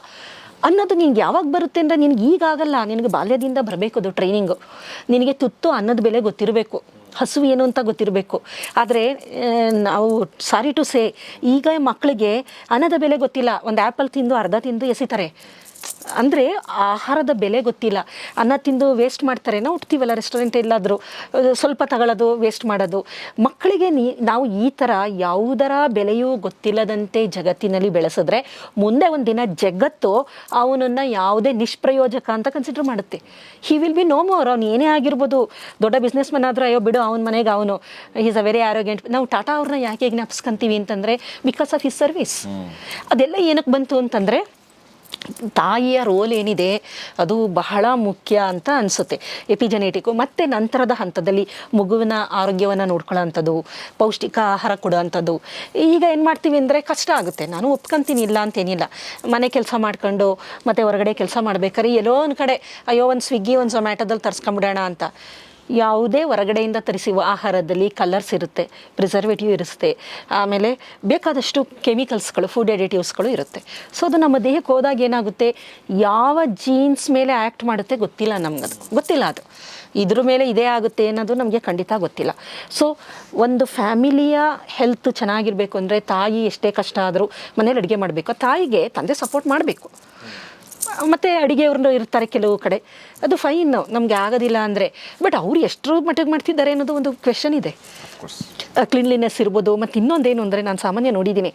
ಅನ್ನೋದು ನಿನ್ಗೆ ಯಾವಾಗ ಬರುತ್ತೆ ಅಂದರೆ ನಿನಗೆ ಈಗಾಗಲ್ಲ ನಿನಗೆ ಬಾಲ್ಯದಿಂದ ಬರಬೇಕು ಅದು ಟ್ರೈನಿಂಗು ನಿನಗೆ ತುತ್ತು ಅನ್ನದ ಬೆಲೆ ಗೊತ್ತಿರಬೇಕು. ಹಸು ಏನು ಅಂತ ಗೊತ್ತಿರಬೇಕು. ಆದರೆ ನಾವು ಸಾರಿ ಟು ಸೇ ಈಗ ಮಕ್ಕಳಿಗೆ ಅನ್ನದ ಬೆಲೆ ಗೊತ್ತಿಲ್ಲ. ಒಂದು ಆ್ಯಪಲ್ ತಿಂದು, ಅರ್ಧ ತಿಂದು ಎಸಿತಾರೆ. ಅಂದರೆ ಆಹಾರದ ಬೆಲೆ ಗೊತ್ತಿಲ್ಲ. ಅನ್ನ ತಿಂದು ವೇಸ್ಟ್ ಮಾಡ್ತಾರೆ. ನಾವು ಉಟ್ತೀವಲ್ಲ ರೆಸ್ಟೋರೆಂಟ್ ಎಲ್ಲಾದರೂ. ಸ್ವಲ್ಪ ತಗೊಳ್ಳೋದು ವೇಸ್ಟ್ ಮಾಡೋದು. ಮಕ್ಕಳಿಗೆ ನೀ ನಾವು ಈ ಥರ ಯಾವುದರ ಬೆಲೆಯೂ ಗೊತ್ತಿಲ್ಲದಂತೆ ಜಗತ್ತಿನಲ್ಲಿ ಬೆಳೆಸಿದ್ರೆ ಮುಂದೆ ಒಂದು ದಿನ ಜಗತ್ತು ಅವನನ್ನು ಯಾವುದೇ ನಿಷ್ಪ್ರಯೋಜಕ ಅಂತ ಕನ್ಸಿಡರ್ ಮಾಡುತ್ತೆ. He will be no more ಅವ್ನು ಏನೇ ಆಗಿರ್ಬೋದು. ದೊಡ್ಡ ಬಿಸ್ನೆಸ್ ಮ್ಯಾನ್ ಆದರೂ ಅಯ್ಯೋ ಬಿಡು ಅವನ ಮನೆಗೆ ಅವನು. ಈಸ್ ಅ ವೆರಿ ಆರೋಗ್ಯಂಟ್ ನಾವು ಟಾಟಾ ಅವ್ರನ್ನ ಯಾಕೆ ಜ್ಞಾಪಿಸ್ಕೊಂತೀವಿ ಅಂತಂದರೆ ಬಿಕಾಸ್ ಆಫ್ ಹಿಸ್ ಸರ್ವಿಸ್ ಅದೆಲ್ಲ ಏನಕ್ಕೆ ಬಂತು ಅಂತಂದರೆ ತಾಯಿಯ ರೋಲ್ ಏನಿದೆ, ಅದು ಬಹಳ ಮುಖ್ಯ ಅಂತ ಅನಿಸುತ್ತೆ. ಎಪಿಜೆನೆಟಿಕ್ಕು ಮತ್ತು ನಂತರದ ಹಂತದಲ್ಲಿ ಮಗುವಿನ ಆರೋಗ್ಯವನ್ನು ನೋಡ್ಕೊಳ್ಳೋಂಥದ್ದು ಪೌಷ್ಟಿಕ ಆಹಾರ ಕೊಡೋವಂಥದ್ದು. ಈಗ ಏನು ಮಾಡ್ತೀವಿ ಅಂದರೆ ಕಷ್ಟ ಆಗುತ್ತೆ. ನಾನು ಒಪ್ಕೊಂತೀನಿ, ಇಲ್ಲ ಅಂತೇನಿಲ್ಲ ಮನೆ ಕೆಲಸ ಮಾಡ್ಕೊಂಡು, ಮತ್ತು ಹೊರಗಡೆ ಕೆಲಸ ಮಾಡ್ಬೇಕಾದ್ರೆ ಎಲ್ಲೋ ಒಂದು ಕಡೆ, ಅಯ್ಯೋ, ಒಂದು ಸ್ವಿಗ್ಗಿ ಒಂದು ಝೊಮ್ಯಾಟೋದಲ್ಲಿ ತರ್ಸ್ಕೊಂಬಿಡೋಣ ಅಂತ. ಯಾವುದೇ ಹೊರಗಡೆಯಿಂದ ತರಿಸುವ ಆಹಾರದಲ್ಲಿ ಕಲರ್ಸ್ ಇರುತ್ತೆ ಪ್ರಿಸರ್ವೇಟಿವ್ ಇರುತ್ತೆ. ಆಮೇಲೆ ಬೇಕಾದಷ್ಟು ಕೆಮಿಕಲ್ಸ್ಗಳು ಫುಡ್ ಎಡಿಟಿವ್ಸ್ಗಳು ಇರುತ್ತೆ. ಸೊ ಅದು ನಮ್ಮ ದೇಹಕ್ಕೆ ಹೋದಾಗ ಏನಾಗುತ್ತೆ? ಯಾವ ಜೀನ್ಸ್ ಮೇಲೆ ಆ್ಯಕ್ಟ್ ಮಾಡುತ್ತೆ ಗೊತ್ತಿಲ್ಲ ನಮಗದು. ಗೊತ್ತಿಲ್ಲ ಅದು. ಇದ್ರ ಮೇಲೆ ಇದೇ ಆಗುತ್ತೆ ಅನ್ನೋದು ನಮಗೆ ಖಂಡಿತ ಗೊತ್ತಿಲ್ಲ. ಸೊ ಒಂದು ಫ್ಯಾಮಿಲಿಯ ಹೆಲ್ತ್ ಚೆನ್ನಾಗಿರಬೇಕು ಅಂದರೆ ತಾಯಿ ಎಷ್ಟೇ ಕಷ್ಟ ಆದರೂ ಮನೇಲಿ ಅಡುಗೆ ಮಾಡಬೇಕು. ತಾಯಿಗೆ ತಂದೆ ಸಪೋರ್ಟ್ ಮಾಡಬೇಕು. ಮತ್ತು ಅಡುಗೆಯವ್ರನ್ನ ಇರ್ತಾರೆ ಕೆಲವು ಕಡೆ. ಅದು ಫೈನ್ ನಮಗೆ ಆಗೋದಿಲ್ಲ ಅಂದರೆ. ಬಟ್ ಅವ್ರು ಎಷ್ಟರ ಮಟ್ಟಿಗೆ ಮಾಡ್ತಿದ್ದಾರೆ ಅನ್ನೋದು ಒಂದು ಕ್ವೆಶನ್ ಇದೆ. ಕ್ಲೀನ್ಲಿನೆಸ್ ಇರ್ಬೋದು ಮತ್ತು ಇನ್ನೊಂದೇನು ಅಂದರೆ ನಾನು ಸಾಮಾನ್ಯ ನೋಡಿದ್ದೀನಿ.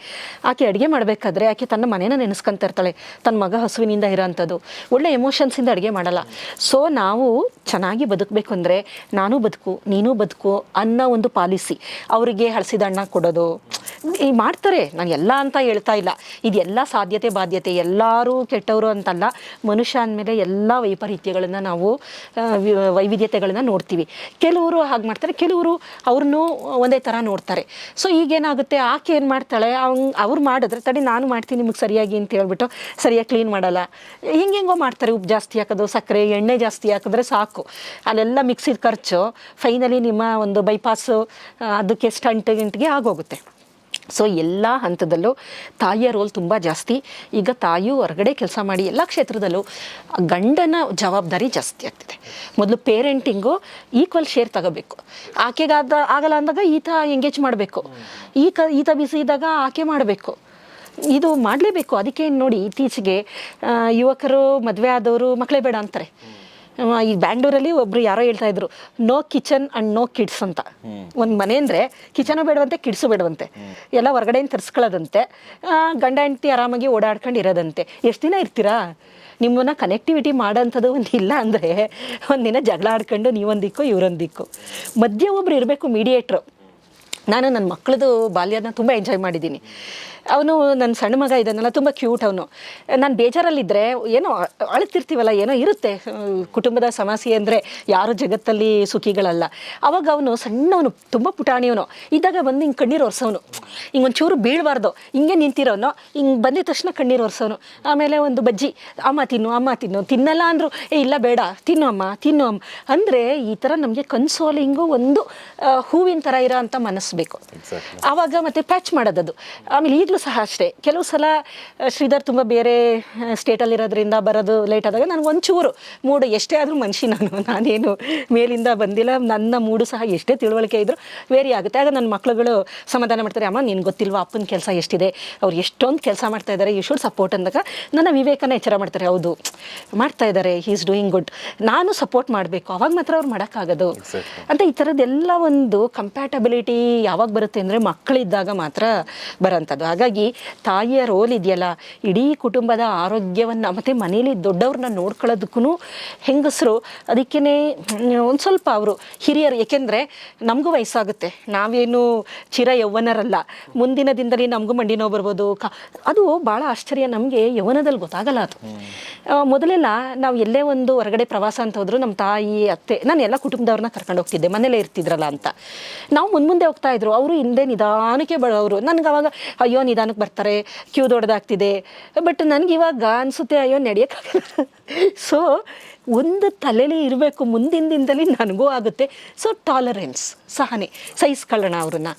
ಆಕೆ ಅಡುಗೆ ಮಾಡಬೇಕಾದ್ರೆ ಆಕೆ ತನ್ನ ಮನೇನ ನೆನೆಸ್ಕೊಂತ ಇರ್ತಾಳೆ. ತನ್ನ ಮಗ ಹಸುವಿನಿಂದ ಇರೋಂಥದ್ದು. ಒಳ್ಳೆ ಎಮೋಷನ್ಸಿಂದ ಅಡುಗೆ ಮಾಡಲ್ಲ. ಸೊ ನಾವು ಚೆನ್ನಾಗಿ ಬದುಕಬೇಕು ಅಂದರೆ ನಾನು ಬದುಕು ನೀನು ಬದುಕು ಅನ್ನೋ ಒಂದು ಪಾಲಿಸಿ. ಅವರಿಗೆ ಹಳಸಿದ ಅಣ್ಣ ಕೊಡೋದು. ಈ ಮಾಡ್ತಾರೆ. ನಾನು ಎಲ್ಲ ಅಂತ ಹೇಳ್ತಾ ಇಲ್ಲ. ಇದೆಲ್ಲ ಸಾಧ್ಯತೆ ಬಾಧ್ಯತೆ. ಎಲ್ಲರೂ ಕೆಟ್ಟವರು ಅಂತಲ್ಲ. ಮನುಷ್ಯ ಅಂದಮೇಲೆ ಎಲ್ಲ ವೈಪರೀತ್ಯಗಳನ್ನು ನಾವು ವೈವಿಧ್ಯತೆಗಳನ್ನು ನೋಡ್ತೀವಿ. ಕೆಲವರು ಹಾಗೆ ಮಾಡ್ತಾರೆ, ಕೆಲವರು ಅವ್ರನ್ನೂ ಒಂದೇ ಥರ ನೋಡ್ತಾರೆ. ಸೊ ಈಗೇನಾಗುತ್ತೆ, ಆಕೆ ಏನು ಮಾಡ್ತಾಳೆ, ಅವ್ನು, ಅವ್ರು ಮಾಡಿದ್ರೆ, ತಡಿ ನಾನು ಮಾಡ್ತೀನಿ ನಿಮಗೆ ಸರಿಯಾಗಿ ಅಂತ ಹೇಳ್ಬಿಟ್ಟು ಸರಿಯಾಗಿ ಕ್ಲೀನ್ ಮಾಡಲ್ಲ. ಹಿಂಗೆ ಹೆಂಗೋ ಮಾಡ್ತಾರೆ, ಉಪ್ಪು ಜಾಸ್ತಿ ಹಾಕೋದು, ಸಕ್ಕರೆ, ಎಣ್ಣೆ ಜಾಸ್ತಿ ಹಾಕಿದ್ರೆ ಸಾಕು. ಅಲ್ಲೆಲ್ಲ ಮಿಕ್ಸಿದ ಖರ್ಚು ಫೈನಲಿ ನಿಮ್ಮ ಒಂದು ಬೈಪಾಸು ಅದಕ್ಕೆ ಸ್ಟಂಟ್ ಗಿಂಟ್ಗೆ ಆಗೋಗುತ್ತೆ. ಸೊ ಎಲ್ಲ ಹಂತದಲ್ಲೂ ತಾಯಿಯ ರೋಲ್ ತುಂಬ ಜಾಸ್ತಿ. ಈಗ ತಾಯಿಯು ಹೊರಗಡೆ ಕೆಲಸ ಮಾಡಿ ಎಲ್ಲ ಕ್ಷೇತ್ರದಲ್ಲೂ ಗಂಡನ ಜವಾಬ್ದಾರಿ ಜಾಸ್ತಿ ಆಗ್ತಿದೆ. ಮೊದಲು ಪೇರೆಂಟಿಂಗು ಈಕ್ವಲ್ ಶೇರ್ ತಗೋಬೇಕು. ಆಕೆಗಾದ ಆಗಲ್ಲ ಅಂದಾಗ ಈತ ಎಂಗೇಜ್ ಮಾಡಬೇಕು. ಈತ ಈತ ಬಿಸಿ ಇದ್ದಾಗ ಆಕೆ ಮಾಡಬೇಕು. ಇದು ಮಾಡಲೇಬೇಕು. ಅದಕ್ಕೆ ನೋಡಿ ಇತ್ತೀಚೆಗೆ ಯುವಕರು ಮದುವೆ ಆದವರು ಮಕ್ಕಳೇ ಬೇಡ ಅಂತಾರೆ. ಈ ಬ್ಯಾಂಗ್ಳೂರಲ್ಲಿ ಒಬ್ರು ಯಾರೋ ಹೇಳ್ತಾ ಇದ್ರು no kitchen and no kids ಅಂತ. ಒಂದು ಮನೆ ಅಂದರೆ ಕಿಚನು ಬೇಡವಂತೆ ಕಿಡ್ಸು ಬೇಡವಂತೆ. ಎಲ್ಲ ಹೊರಗಡೆಯಿಂದ ತರಿಸ್ಕೊಳ್ಳೋದಂತೆ. ಗಂಡ ಹೆಂಡತಿ ಆರಾಮಾಗಿ ಓಡಾಡ್ಕೊಂಡು ಇರೋದಂತೆ. ಎಷ್ಟು ದಿನ ಇರ್ತೀರಾ? ನಿಮ್ಮನ್ನ ಕನೆಕ್ಟಿವಿಟಿ ಮಾಡೋಂಥದ್ದು ಒಂದು ಇಲ್ಲ ಅಂದರೆ ಒಂದಿನ ಜಗಳ ಆಡ್ಕೊಂಡು ನೀವೊಂದಿಕ್ಕು ಇವರೊಂದಿಕ್ಕು ಮಧ್ಯ ದಿಕ್ಕು. ಮಧ್ಯೆ ಒಬ್ರು ಇರಬೇಕು ಮೀಡಿಯೇಟ್ರು ನಾನು ನನ್ನ ಮಕ್ಕಳದು ಬಾಲ್ಯನ ತುಂಬ ಎಂಜಾಯ್ ಮಾಡಿದ್ದೀನಿ. ಅವನು ನನ್ನ ಸಣ್ಣ ಮಗ ಇದ್ದಾನಲ್ಲ ತುಂಬ ಕ್ಯೂಟ್ ಅವನು. ನಾನು ಬೇಜಾರಲ್ಲಿದ್ದರೆ ಏನೋ ಅಳ್ತಿರ್ತೀವಲ್ಲ ಏನೋ ಇರುತ್ತೆ. ಕುಟುಂಬದ ಸಮಸ್ಯೆ ಅಂದರೆ ಯಾರು ಜಗತ್ತಲ್ಲಿ ಸುಖಿಗಳಲ್ಲ. ಅವಾಗ ಅವನು ಸಣ್ಣವನು ತುಂಬ ಪುಟಾಣಿಯವನು. ಇದ್ದಾಗ ಬಂದು ಹಿಂಗೆ ಕಣ್ಣೀರು ಒರೆಸೋನು. ಹಿಂಗೆ ಒಂಚೂರು ಬೀಳಬಾರ್ದು. ಹಿಂಗೆ ನಿಂತಿರೋನು. ಹಿಂಗೆ ಬಂದಿದ ತಕ್ಷಣ ಕಣ್ಣೀರು ಒರೆಸೋನು. ಆಮೇಲೆ ಒಂದು ಬಜ್ಜಿ ಅಮ್ಮ ತಿನ್ನು ಅಮ್ಮ ತಿನ್ನು. ತಿನ್ನಲ್ಲ ಅಂದರು ಏ ಇಲ್ಲ ಬೇಡ ತಿನ್ನು ಅಮ್ಮ ತಿನ್ನು ಅಮ್ಮ. ಅಂದರೆ ಈ ಥರ ನಮಗೆ ಕನ್ಸೋಲಿಂಗು ಒಂದು ಹೂವಿನ ಥರ ಇರೋ ಅಂತ ಮನಸ್ಸು ಬೇಕು. ಆವಾಗ ಮತ್ತೆ ಪ್ಯಾಚ್ ಮಾಡೋದದು. ಆಮೇಲೆ ಈಗಲೂ ಸಹ ಅಷ್ಟೇ. ಕೆಲವು ಸಲ ಶ್ರೀಧರ್ ತುಂಬ ಬೇರೆ ಸ್ಟೇಟಲ್ಲಿರೋದ್ರಿಂದ ಬರೋದು ಲೇಟ್ ಆದಾಗ ನನಗೆ ಒಂಚೂರು ಮೂಡು ಎಷ್ಟೇ ಆದರೂ ಮನುಷ್ಯ ನಾನು ನಾನೇನು ಮೇಲಿಂದ ಬಂದಿಲ್ಲ. ನನ್ನ ಮೂಡು ಸಹ ಎಷ್ಟೇ ತಿಳುವಳಿಕೆ ಇದ್ದರೂ ವೇರಿ ಆಗುತ್ತೆ. ಆಗ ನನ್ನ ಮಕ್ಳುಗಳು ಸಮಾಧಾನ ಮಾಡ್ತಾರೆ ಅಮ್ಮ ನೀನು ಗೊತ್ತಿಲ್ವಾ? ಅಪ್ಪನ ಕೆಲಸ ಎಷ್ಟಿದೆ? ಅವ್ರು ಎಷ್ಟೊಂದು ಕೆಲಸ ಮಾಡ್ತಾ ಇದ್ದಾರೆ ಯು ಶುಡ್ ಸಪೋರ್ಟ್ ಅಂದಾಗ ನನ್ನ ವಿವೇಕನ ಎಚ್ಚರ ಮಾಡ್ತಾರೆ. ಹೌದು ಮಾಡ್ತಾ ಇದ್ದಾರೆ ಹಿ ಈಸ್ ಡೂಯಿಂಗ್ ಗುಡ್ ನಾನು ಸಪೋರ್ಟ್ ಮಾಡಬೇಕು. ಅವಾಗ ಮಾತ್ರ ಅವ್ರು ಮಾಡೋಕ್ಕಾಗೋದು. ಅಂತ ಈ ಥರದ್ದೆಲ್ಲ ಒಂದು ಕಂಪ್ಯಾಟಬಿಲಿಟಿ ಯಾವಾಗ ಬರುತ್ತೆ ಅಂದರೆ ಮಕ್ಕಳಿದ್ದಾಗ ಮಾತ್ರ ಬರೋಂಥದ್ದು. ಹಾಗಾಗಿ ತಾಯಿಯ ರೋಲ್ ಇದೆಯಲ್ಲ? ಇಡೀ ಕುಟುಂಬದ ಆರೋಗ್ಯವನ್ನು, ಮತ್ತು ಮನೇಲಿ ದೊಡ್ಡವ್ರನ್ನ ನೋಡ್ಕೊಳ್ಳೋದಕ್ಕೂ ಹೆಂಗಸರು ಅದಕ್ಕೇ ಒಂದು ಸ್ವಲ್ಪ ಅವರು ಹಿರಿಯರು, ಏಕೆಂದರೆ ನಮಗೂ ವಯಸ್ಸಾಗುತ್ತೆ. ನಾವೇನು ಚಿರ ಯೌವನರಲ್ಲ. ಮುಂದಿನ ದಿನದಲ್ಲಿ ನಮಗೂ ಮಂಡಿ ನೋವು ಬರ್ಬೋದು. ಕ, ಅದು ಭಾಳ ಆಶ್ಚರ್ಯ. ನಮಗೆ ಯೌವನದಲ್ಲಿ ಗೊತ್ತಾಗಲ್ಲ ಅದು. ಮೊದಲೆಲ್ಲ ನಾವು ಎಲ್ಲೇ ಒಂದು ಹೊರಗಡೆ ಪ್ರವಾಸ ಅಂತ ಹೋದ್ರು ನಮ್ಮ ತಾಯಿ, ಅತ್ತೆ, ನಾನು ಎಲ್ಲ ಕುಟುಂಬದವ್ರನ್ನ ಕರ್ಕೊಂಡು ಹೋಗ್ತಿದ್ದೆ. ಮನೇಲೇ ಇರ್ತಿದ್ರಲ್ಲ ಅಂತ. ನಾವು ಮುಂದೆ ಹೋಗ್ತಾ ಇದ್ರು. ಅವರು ಹಿಂದೆ ನಿಧಾನಕ್ಕೆ ಬರೋರು ನನಗೆ ಅವಾಗ, ಅಯ್ಯೋ ನಿಧಾನಕ್ಕೆ ಬರ್ತಾರೆ, ಕ್ಯೂ ದೊಡ್ಡದಾಗ್ತಿದೆ. ಬಟ್ ನನಗೆ ಇವಾಗ ಅನಿಸುತ್ತೆ, ಅಯ್ಯೋ, ನಡೆಯೋಕ್ಕಾಗಲ್ಲ. ಸೊ ಒಂದು ತಲೆಯಲ್ಲಿ ಇರಬೇಕು, ಮುಂದಿನ ದಿನದಲ್ಲಿ ನನಗೂ ಆಗುತ್ತೆ. ಸೊ ಟಾಲರೆನ್ಸ್ ಸಹನೆ, ಸಹಿಸ್ಕೊಳ್ಳೋಣ ಅವ್ರನ್ನ.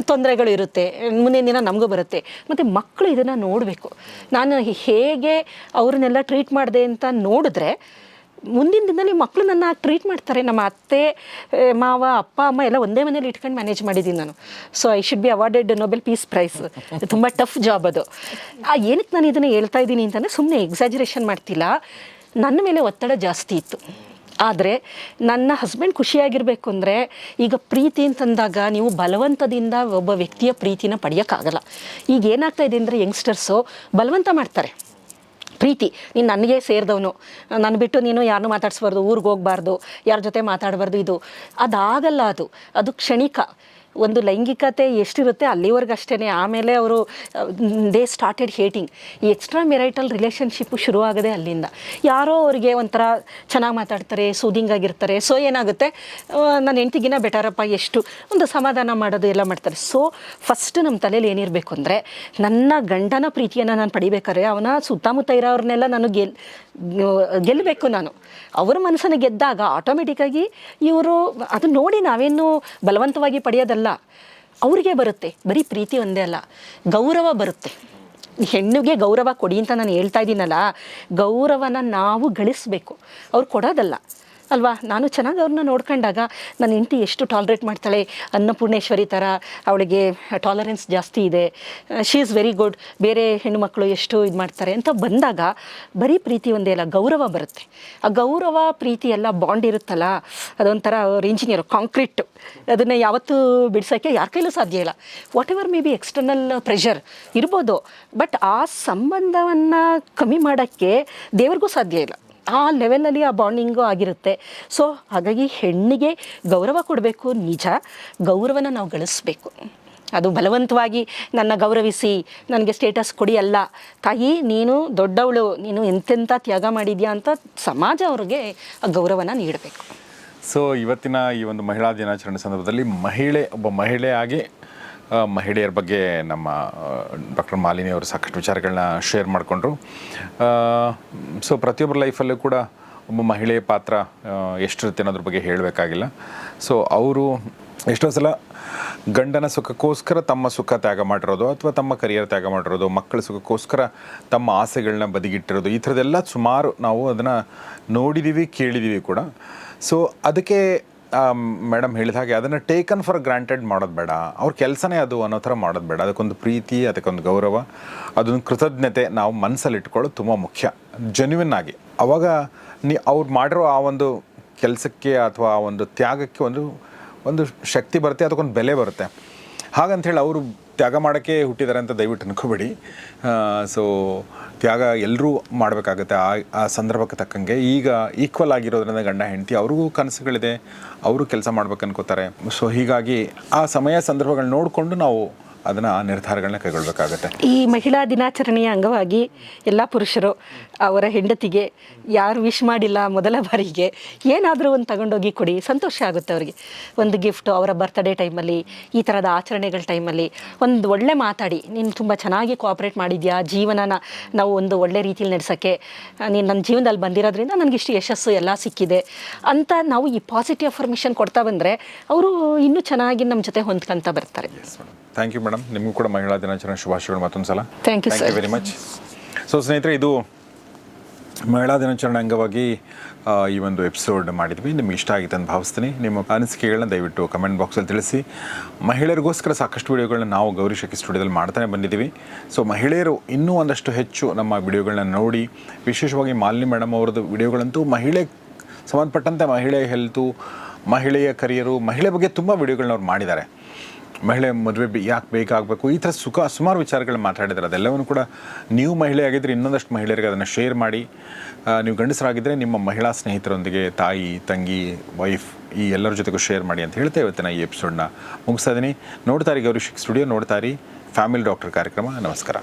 ತೊಂದರೆಗಳು ಇರುತ್ತೆ, ಮುಂದಿನ ದಿನ ನಮಗೂ ಬರುತ್ತೆ. ಮತ್ತು ಮಕ್ಕಳು ಇದನ್ನು ನೋಡಬೇಕು. ನಾನು ಹೇಗೆ ಅವ್ರನ್ನೆಲ್ಲ ಟ್ರೀಟ್ ಮಾಡಿದೆ ಅಂತ ನೋಡಿದ್ರೆ ಮುಂದಿನ ದಿನದಲ್ಲಿ ಮಕ್ಕಳು ನನ್ನ ಟ್ರೀಟ್ ಮಾಡ್ತಾರೆ. ನಮ್ಮ ಅತ್ತೆ ಮಾವ, ಅಪ್ಪ, ಅಮ್ಮ ಎಲ್ಲ ಒಂದೇ ಮನೇಲಿ ಇಟ್ಕೊಂಡು ಮ್ಯಾನೇಜ್ ಮಾಡಿದ್ದೀನಿ ನಾನು. So I should be awarded Nobel peace prize ತುಂಬ ಟಫ್ ಜಾಬ್ ಅದು. ಏನಕ್ಕೆ ನಾನು ಇದನ್ನು ಹೇಳ್ತಾ ಇದ್ದೀನಿ ಅಂತಂದರೆ ಸುಮ್ಮನೆ ಎಕ್ಸಾಜರೇಷನ್ ಮಾಡ್ತಿಲ್ಲ. ನನ್ನ ಮೇಲೆ ಒತ್ತಡ ಜಾಸ್ತಿ ಇತ್ತು. ಆದರೆ ನನ್ನ ಹಸ್ಬೆಂಡ್ ಖುಷಿಯಾಗಿರಬೇಕು ಅಂದರೆ ಈಗ ಪ್ರೀತಿ ಅಂತಂದಾಗ ನೀವು ಬಲವಂತದಿಂದ ಒಬ್ಬ ವ್ಯಕ್ತಿಯ ಪ್ರೀತಿನ ಪಡೆಯೋಕ್ಕಾಗಲ್ಲ. ಈಗ ಏನಾಗ್ತಾ ಇದೆ ಅಂದರೆ ಯಂಗ್ಸ್ಟರ್ಸು ಬಲವಂತ ಮಾಡ್ತಾರೆ. ಪ್ರೀತಿ, ನೀನು ನನಗೆ ಸೇರಿದವನು. ನಾನು ಬಿಟ್ಟು ನೀನು ಯಾರನ್ನೂ ಮಾತಾಡಿಸ್ಬಾರ್ದು, ಊರಿಗೆ ಹೋಗ್ಬಾರ್ದು, ಯಾರ ಜೊತೆ ಮಾತಾಡಬಾರ್ದು ಇದು. ಅದಾಗಲ್ಲ ಅದು. ಅದು ಕ್ಷಣಿಕ. ಒಂದು ಲೈಂಗಿಕತೆ ಎಷ್ಟಿರುತ್ತೆ ಅಲ್ಲಿವರೆಗೆ ಅಷ್ಟೇ ಆಮೇಲೆ ಅವರು ದೇ ಸ್ಟಾರ್ಟೆಡ್ ಹೇಟಿಂಗ್ ಈ ಎಕ್ಸ್ಟ್ರಾ ಮೆರೈಟಲ್ ರಿಲೇಷನ್ಶಿಪ್ಪು ಶುರುವಾಗದೆ ಅಲ್ಲಿಂದ. ಯಾರೋ ಅವ್ರಿಗೆ ಒಂಥರ ಚೆನ್ನಾಗಿ ಮಾತಾಡ್ತಾರೆ ಸೂದಿಂಗ್ ಆಗಿರ್ತಾರೆ. ಸೊ ಏನಾಗುತ್ತೆ? ನನ್ನ ಹೆಂಡ್ತಿಗಿನ ಬೆಟರಪ್ಪ, ಎಷ್ಟು? ಒಂದು ಸಮಾಧಾನ ಮಾಡೋದು ಎಲ್ಲ ಮಾಡ್ತಾರೆ. ಸೊ ಫಸ್ಟ್ ನಮ್ಮ ತಲೆಯಲ್ಲಿ ಏನಿರಬೇಕು ಅಂದರೆ, ನನ್ನ ಗಂಡನ ಪ್ರೀತಿಯನ್ನು ನಾನು ಪಡಿಬೇಕಾದ್ರೆ, ಅವನ ಸುತ್ತಮುತ್ತ ಇರೋರ್ನೆಲ್ಲ ನಾನು ಗೆಲ್ ಗೆಲ್ಲಬೇಕು ನಾನು. ಅವರ ಮನಸ್ಸನ್ನು ಗೆದ್ದಾಗ ಆಟೋಮೆಟಿಕ್ಕಾಗಿ ಇವರು ಅದು ನೋಡಿ ನಾವೇನು ಬಲವಂತವಾಗಿ ಪಡೆಯೋದಲ್ಲ, ಅವ್ರಿಗೆ ಬರುತ್ತೆ. ಬರೀ ಪ್ರೀತಿ ಒಂದೇ ಅಲ್ಲ, ಗೌರವ ಬರುತ್ತೆ. ಹೆಣ್ಣಿಗೆ ಗೌರವ ಕೊಡಿ ಅಂತ ನಾನು ಹೇಳ್ತಾ ಇದ್ದೀನಲ್ಲ, ಗೌರವನ ನಾವು ಗಳಿಸಬೇಕು. ಅವ್ರು ಕೊಡೋದಲ್ಲ. ಅಲ್ವಾ? ನಾನು ಚೆನ್ನಾಗಿ ಅವ್ರನ್ನ ನೋಡ್ಕೊಂಡಾಗ ನನ್ನ ಹೆಂಡತಿ ಎಷ್ಟು ಟಾಲ್ರೇಟ್ ಮಾಡ್ತಾಳೆ, ಅನ್ನಪೂರ್ಣೇಶ್ವರಿ ಥರ ಅವಳಿಗೆ ಟಾಲರೆನ್ಸ್ ಜಾಸ್ತಿ ಇದೆ. ಶಿ ಈಸ್ ವೆರಿ ಗುಡ್ ಬೇರೆ ಹೆಣ್ಣುಮಕ್ಕಳು ಎಷ್ಟು ಇದು ಮಾಡ್ತಾರೆ ಅಂತ ಬಂದಾಗ ಬರೀ ಪ್ರೀತಿ ಒಂದೇ ಅಲ್ಲ, ಗೌರವ ಬರುತ್ತೆ. ಆ ಗೌರವ, ಪ್ರೀತಿ ಎಲ್ಲ ಬಾಂಡ್ ಇರುತ್ತಲ್ಲ, ಅದೊಂಥರ ಅವ್ರ ಇಂಜಿನಿಯರ್ ಕಾಂಕ್ರೀಟ್ ಅದನ್ನು ಯಾವತ್ತೂ ಬಿಡಿಸೋಕ್ಕೆ ಯಾರ ಕೈಲೂ ಸಾಧ್ಯ ಇಲ್ಲ. Whatever may be external pressure ಇರ್ಬೋದು ಬಟ್ ಆ ಸಂಬಂಧವನ್ನು ಕಮ್ಮಿ ಮಾಡೋಕ್ಕೆ ದೇವ್ರಿಗೂ ಸಾಧ್ಯ ಇಲ್ಲ. ಆ ಲೆವೆಲಲ್ಲಿ ಆ ಬಾಂಡಿಂಗು ಆಗಿರುತ್ತೆ. ಸೊ ಹಾಗಾಗಿ ಹೆಣ್ಣಿಗೆ ಗೌರವ ಕೊಡಬೇಕು, ನಿಜ. ಗೌರವನ ನಾವು ಗಳಿಸ್ಬೇಕು. ಅದು ಬಲವಂತವಾಗಿ ನನ್ನ ಗೌರವಿಸಿ, ನನಗೆ ಸ್ಟೇಟಸ್ ಕೊಡಿ ಅಲ್ಲ ತಾಯಿ, ನೀನು ದೊಡ್ಡವಳು, ನೀನು ಎಂತೆಂಥ ತ್ಯಾಗ ಮಾಡಿದ್ಯಾ ಅಂತ ಸಮಾಜ ಅವ್ರಿಗೆ ಆ ಗೌರವನ ನೀಡಬೇಕು. ಸೊ ಇವತ್ತಿನ ಈ ಒಂದು ಮಹಿಳಾ ದಿನಾಚರಣೆ ಸಂದರ್ಭದಲ್ಲಿ ಮಹಿಳೆ, ಒಬ್ಬ ಮಹಿಳೆಯಾಗಿ ಮಹಿಳೆಯರ ಬಗ್ಗೆ ನಮ್ಮ ಡಾಕ್ಟರ್ ಮಾಲಿನಿ ಅವರು ಸಾಕಷ್ಟು ವಿಚಾರಗಳನ್ನ ಶೇರ್ ಮಾಡಿಕೊಂಡ್ರು. ಸೊ ಪ್ರತಿಯೊಬ್ಬರ ಲೈಫಲ್ಲೂ ಕೂಡ ಒಬ್ಬ ಮಹಿಳೆಯ ಪಾತ್ರ ಎಷ್ಟಿರುತ್ತೆ ಅನ್ನೋದ್ರ ಬಗ್ಗೆ ಹೇಳಬೇಕಾಗಿಲ್ಲ. ಸೊ ಅವರು ಎಷ್ಟೋ ಸಲ ಗಂಡನ ಸುಖಕ್ಕೋಸ್ಕರ ತಮ್ಮ ಸುಖ ತ್ಯಾಗ ಮಾಡಿರೋದು ಅಥವಾ ತಮ್ಮ ಕರಿಯರ್ ತ್ಯಾಗ ಮಾಡಿರೋದು, ಮಕ್ಕಳ ಸುಖಕ್ಕೋಸ್ಕರ ತಮ್ಮ ಆಸೆಗಳನ್ನ ಬದಿಗಿಟ್ಟಿರೋದು, ಈ ಥರದ್ದೆಲ್ಲ ಸುಮಾರು ನಾವು ಅದನ್ನು ನೋಡಿದ್ದೀವಿ ಕೇಳಿದ್ದೀವಿ ಕೂಡ. ಸೊ ಅದಕ್ಕೆ ಮೇಡಮ್ ಹೇಳಿದ ಹಾಗೆ ಅದನ್ನು ಟೇಕನ್ ಫಾರ್ ಗ್ರಾಂಟೆಡ್ ಮಾಡೋದು ಬೇಡ. ಅವ್ರ ಕೆಲಸನೇ ಅದು ಅನ್ನೋ ಥರ ಮಾಡೋದು ಬೇಡ. ಅದಕ್ಕೊಂದು ಪ್ರೀತಿ, ಅದಕ್ಕೊಂದು ಗೌರವ, ಅದೊಂದು ಕೃತಜ್ಞತೆ ನಾವು ಮನಸ್ಸಲ್ಲಿ ಇಟ್ಕೊಳ್ಳೋದು ತುಂಬ ಮುಖ್ಯ. ಜೆನ್ಯೂನ್ ಆಗಿ. ಅವಾಗ ನೀ ಅವ್ರು ಮಾಡಿರೋ ಆ ಒಂದು ಕೆಲಸಕ್ಕೆ ಅಥವಾ ಆ ಒಂದು ತ್ಯಾಗಕ್ಕೆ ಒಂದು ಒಂದು ಶಕ್ತಿ ಬರುತ್ತೆ, ಅದಕ್ಕೊಂದು ಬೆಲೆ ಬರುತ್ತೆ. ಹಾಗಂಥೇಳಿ ಅವರು ತ್ಯಾಗ ಮಾಡೋಕ್ಕೆ ಹುಟ್ಟಿದ್ದಾರೆ ಅಂತ ದಯವಿಟ್ಟು ಅನ್ಕೋಬೇಡಿ. ಸೊ ತ್ಯಾಗ ಎಲ್ಲರೂ ಮಾಡಬೇಕಾಗುತ್ತೆ ಆ ಆ ಸಂದರ್ಭಕ್ಕೆ ತಕ್ಕಂಗೆ. ಈಗ ಈಕ್ವಲ್ ಆಗಿರೋದ್ರಿಂದ ಗಂಡ, ಹೆಂಡತಿ, ಅವ್ರಿಗೂ ಕನಸುಗಳಿದೆ. ಅವರು ಕೆಲಸ ಮಾಡ್ಬೇಕು ಅನ್ಕೋತಾರೆ ಸೊ ಹೀಗಾಗಿ ಆ ಸಮಯ ಸಂದರ್ಭಗಳನ್ನ ನೋಡಿಕೊಂಡು ನಾವು ಅದನ್ನು ನಿರ್ಧಾರಗಳನ್ನ ಕೈಗೊಳ್ಬೇಕಾಗತ್ತೆ. ಈ ಮಹಿಳಾ ದಿನಾಚರಣೆಯ ಅಂಗವಾಗಿ ಎಲ್ಲ ಪುರುಷರು ಅವರ ಹೆಂಡತಿಗೆ ಯಾರು ವಿಶ್ ಮಾಡಿಲ್ಲ ಮೊದಲ ಬಾರಿಗೆ ಏನಾದರೂ ಒಂದು ತಗೊಂಡೋಗಿ ಕೊಡಿ ಸಂತೋಷ ಆಗುತ್ತೆ ಅವರಿಗೆ. ಒಂದು ಗಿಫ್ಟ್ ಅವರ ಬರ್ತ್ಡೇ ಟೈಮಲ್ಲಿ ಈ ಥರದ ಆಚರಣೆಗಳ ಟೈಮಲ್ಲಿ ಒಂದು ಒಳ್ಳೆ ಮಾತಾಡಿ ನೀನು ತುಂಬ ಚೆನ್ನಾಗಿ ಕೋಆಪ್ರೇಟ್ ಮಾಡಿದ್ಯಾ ಜೀವನನ ನಾವು ಒಂದು ಒಳ್ಳೆ ರೀತಿಯಲ್ಲಿ ನಡೆಸೋಕ್ಕೆ ನೀನು ನನ್ನ ಜೀವನದಲ್ಲಿ ಬಂದಿರೋದ್ರಿಂದ ನನಗಿಷ್ಟು ಯಶಸ್ಸು ಎಲ್ಲ ಸಿಕ್ಕಿದೆ ಅಂತ ನಾವು ಈ ಪಾಸಿಟಿವ್ ಅಫರ್ಮೇಷನ್ ಕೊಡ್ತಾ ಬಂದರೆ ಅವರು ಇನ್ನೂ ಚೆನ್ನಾಗಿ ನಮ್ಮ ಜೊತೆ ಹೊಂದ್ಕೊಂತ ಬರ್ತಾರೆ. ಥ್ಯಾಂಕ್ ಯು ಮೇಡಮ್ ನಿಮಗೂ ಕೂಡ ಮಹಿಳಾ ದಿನಾಚರಣೆ ಶುಭಾಶಯಗಳು ಮತ್ತೊಂದು ಸಲ thank you thank you very much so ಸ್ನೇಹಿತರೆ ಇದು ಮಹಿಳಾ ದಿನಾಚರಣೆ ಅಂಗವಾಗಿ ಈ ಒಂದು ಎಪಿಸೋಡ್ ಮಾಡಿದ್ವಿ. ನಿಮ್ಗೆ ಇಷ್ಟ ಆಗಿತ್ತು ಅಂತ ಭಾವಿಸ್ತೀನಿ. ನಿಮ್ಮ ಅನಿಸಿಕೆಗಳನ್ನ ದಯವಿಟ್ಟು ಕಮೆಂಟ್ ಬಾಕ್ಸಲ್ಲಿ ತಿಳಿಸಿ. ಮಹಿಳೆಯರಿಗೋಸ್ಕರ ಸಾಕಷ್ಟು ವಿಡಿಯೋಗಳನ್ನ ನಾವು ಗೌರಿ ಶಕ್ತಿ ಸ್ಟುಡಿಯೋದಲ್ಲಿ ಮಾಡ್ತಾನೆ ಬಂದಿದ್ದೀವಿ. ಸೊ ಮಹಿಳೆಯರು ಇನ್ನೂ ಒಂದಷ್ಟು ಹೆಚ್ಚು ನಮ್ಮ ವಿಡಿಯೋಗಳನ್ನ ನೋಡಿ ವಿಶೇಷವಾಗಿ ಮಾಲಿನಿ ಮೇಡಮ್ ಅವ್ರದ್ದು ವಿಡಿಯೋಗಳಂತೂ ಮಹಿಳೆ ಸಂಬಂಧಪಟ್ಟಂತೆ ಮಹಿಳೆಯ ಹೆಲ್ತು ಮಹಿಳೆಯ ಕರಿಯರು ಮಹಿಳೆ ಬಗ್ಗೆ ತುಂಬ ವಿಡಿಯೋಗಳನ್ನ ಅವ್ರು ಮಾಡಿದ್ದಾರೆ. ಮಹಿಳೆ ಮದುವೆ ಯಾಕೆ ಬೇಕಾಗಬೇಕು? ಈ ಥರ ಸುಖ ಸುಮಾರು ವಿಚಾರಗಳು ಮಾತಾಡಿದ್ರೆ. ಅದೆಲ್ಲವನ್ನು ಕೂಡ ನೀವು ಮಹಿಳೆ ಆಗಿದ್ದರೆ ಇನ್ನೊಂದಷ್ಟು ಮಹಿಳೆಯರಿಗೆ ಅದನ್ನು ಶೇರ್ ಮಾಡಿ. ನೀವು ಗಂಡಸರಾಗಿದ್ದರೆ ನಿಮ್ಮ ಮಹಿಳಾ ಸ್ನೇಹಿತರೊಂದಿಗೆ ತಾಯಿ, ತಂಗಿ ವೈಫ್ ಈ ಎಲ್ಲರ ಜೊತೆಗೂ ಶೇರ್ ಮಾಡಿ ಅಂತ ಹೇಳ್ತಾ ಇವತ್ತಿನ ಈ ಎಪಿಸೋಡ್ನ ಮುಗಿಸ್ತಾ ಇದ್ದೀನಿ ನೋಡ್ತಾ ಗೌರಿಶಿಕ್ ಗೌರಿ ಶಿಕ್ ಸ್ಟುಡಿಯೋ ನೋಡ್ತಾರಿ ಫ್ಯಾಮಿಲಿ ಡಾಕ್ಟರ್ ಕಾರ್ಯಕ್ರಮ. ನಮಸ್ಕಾರ.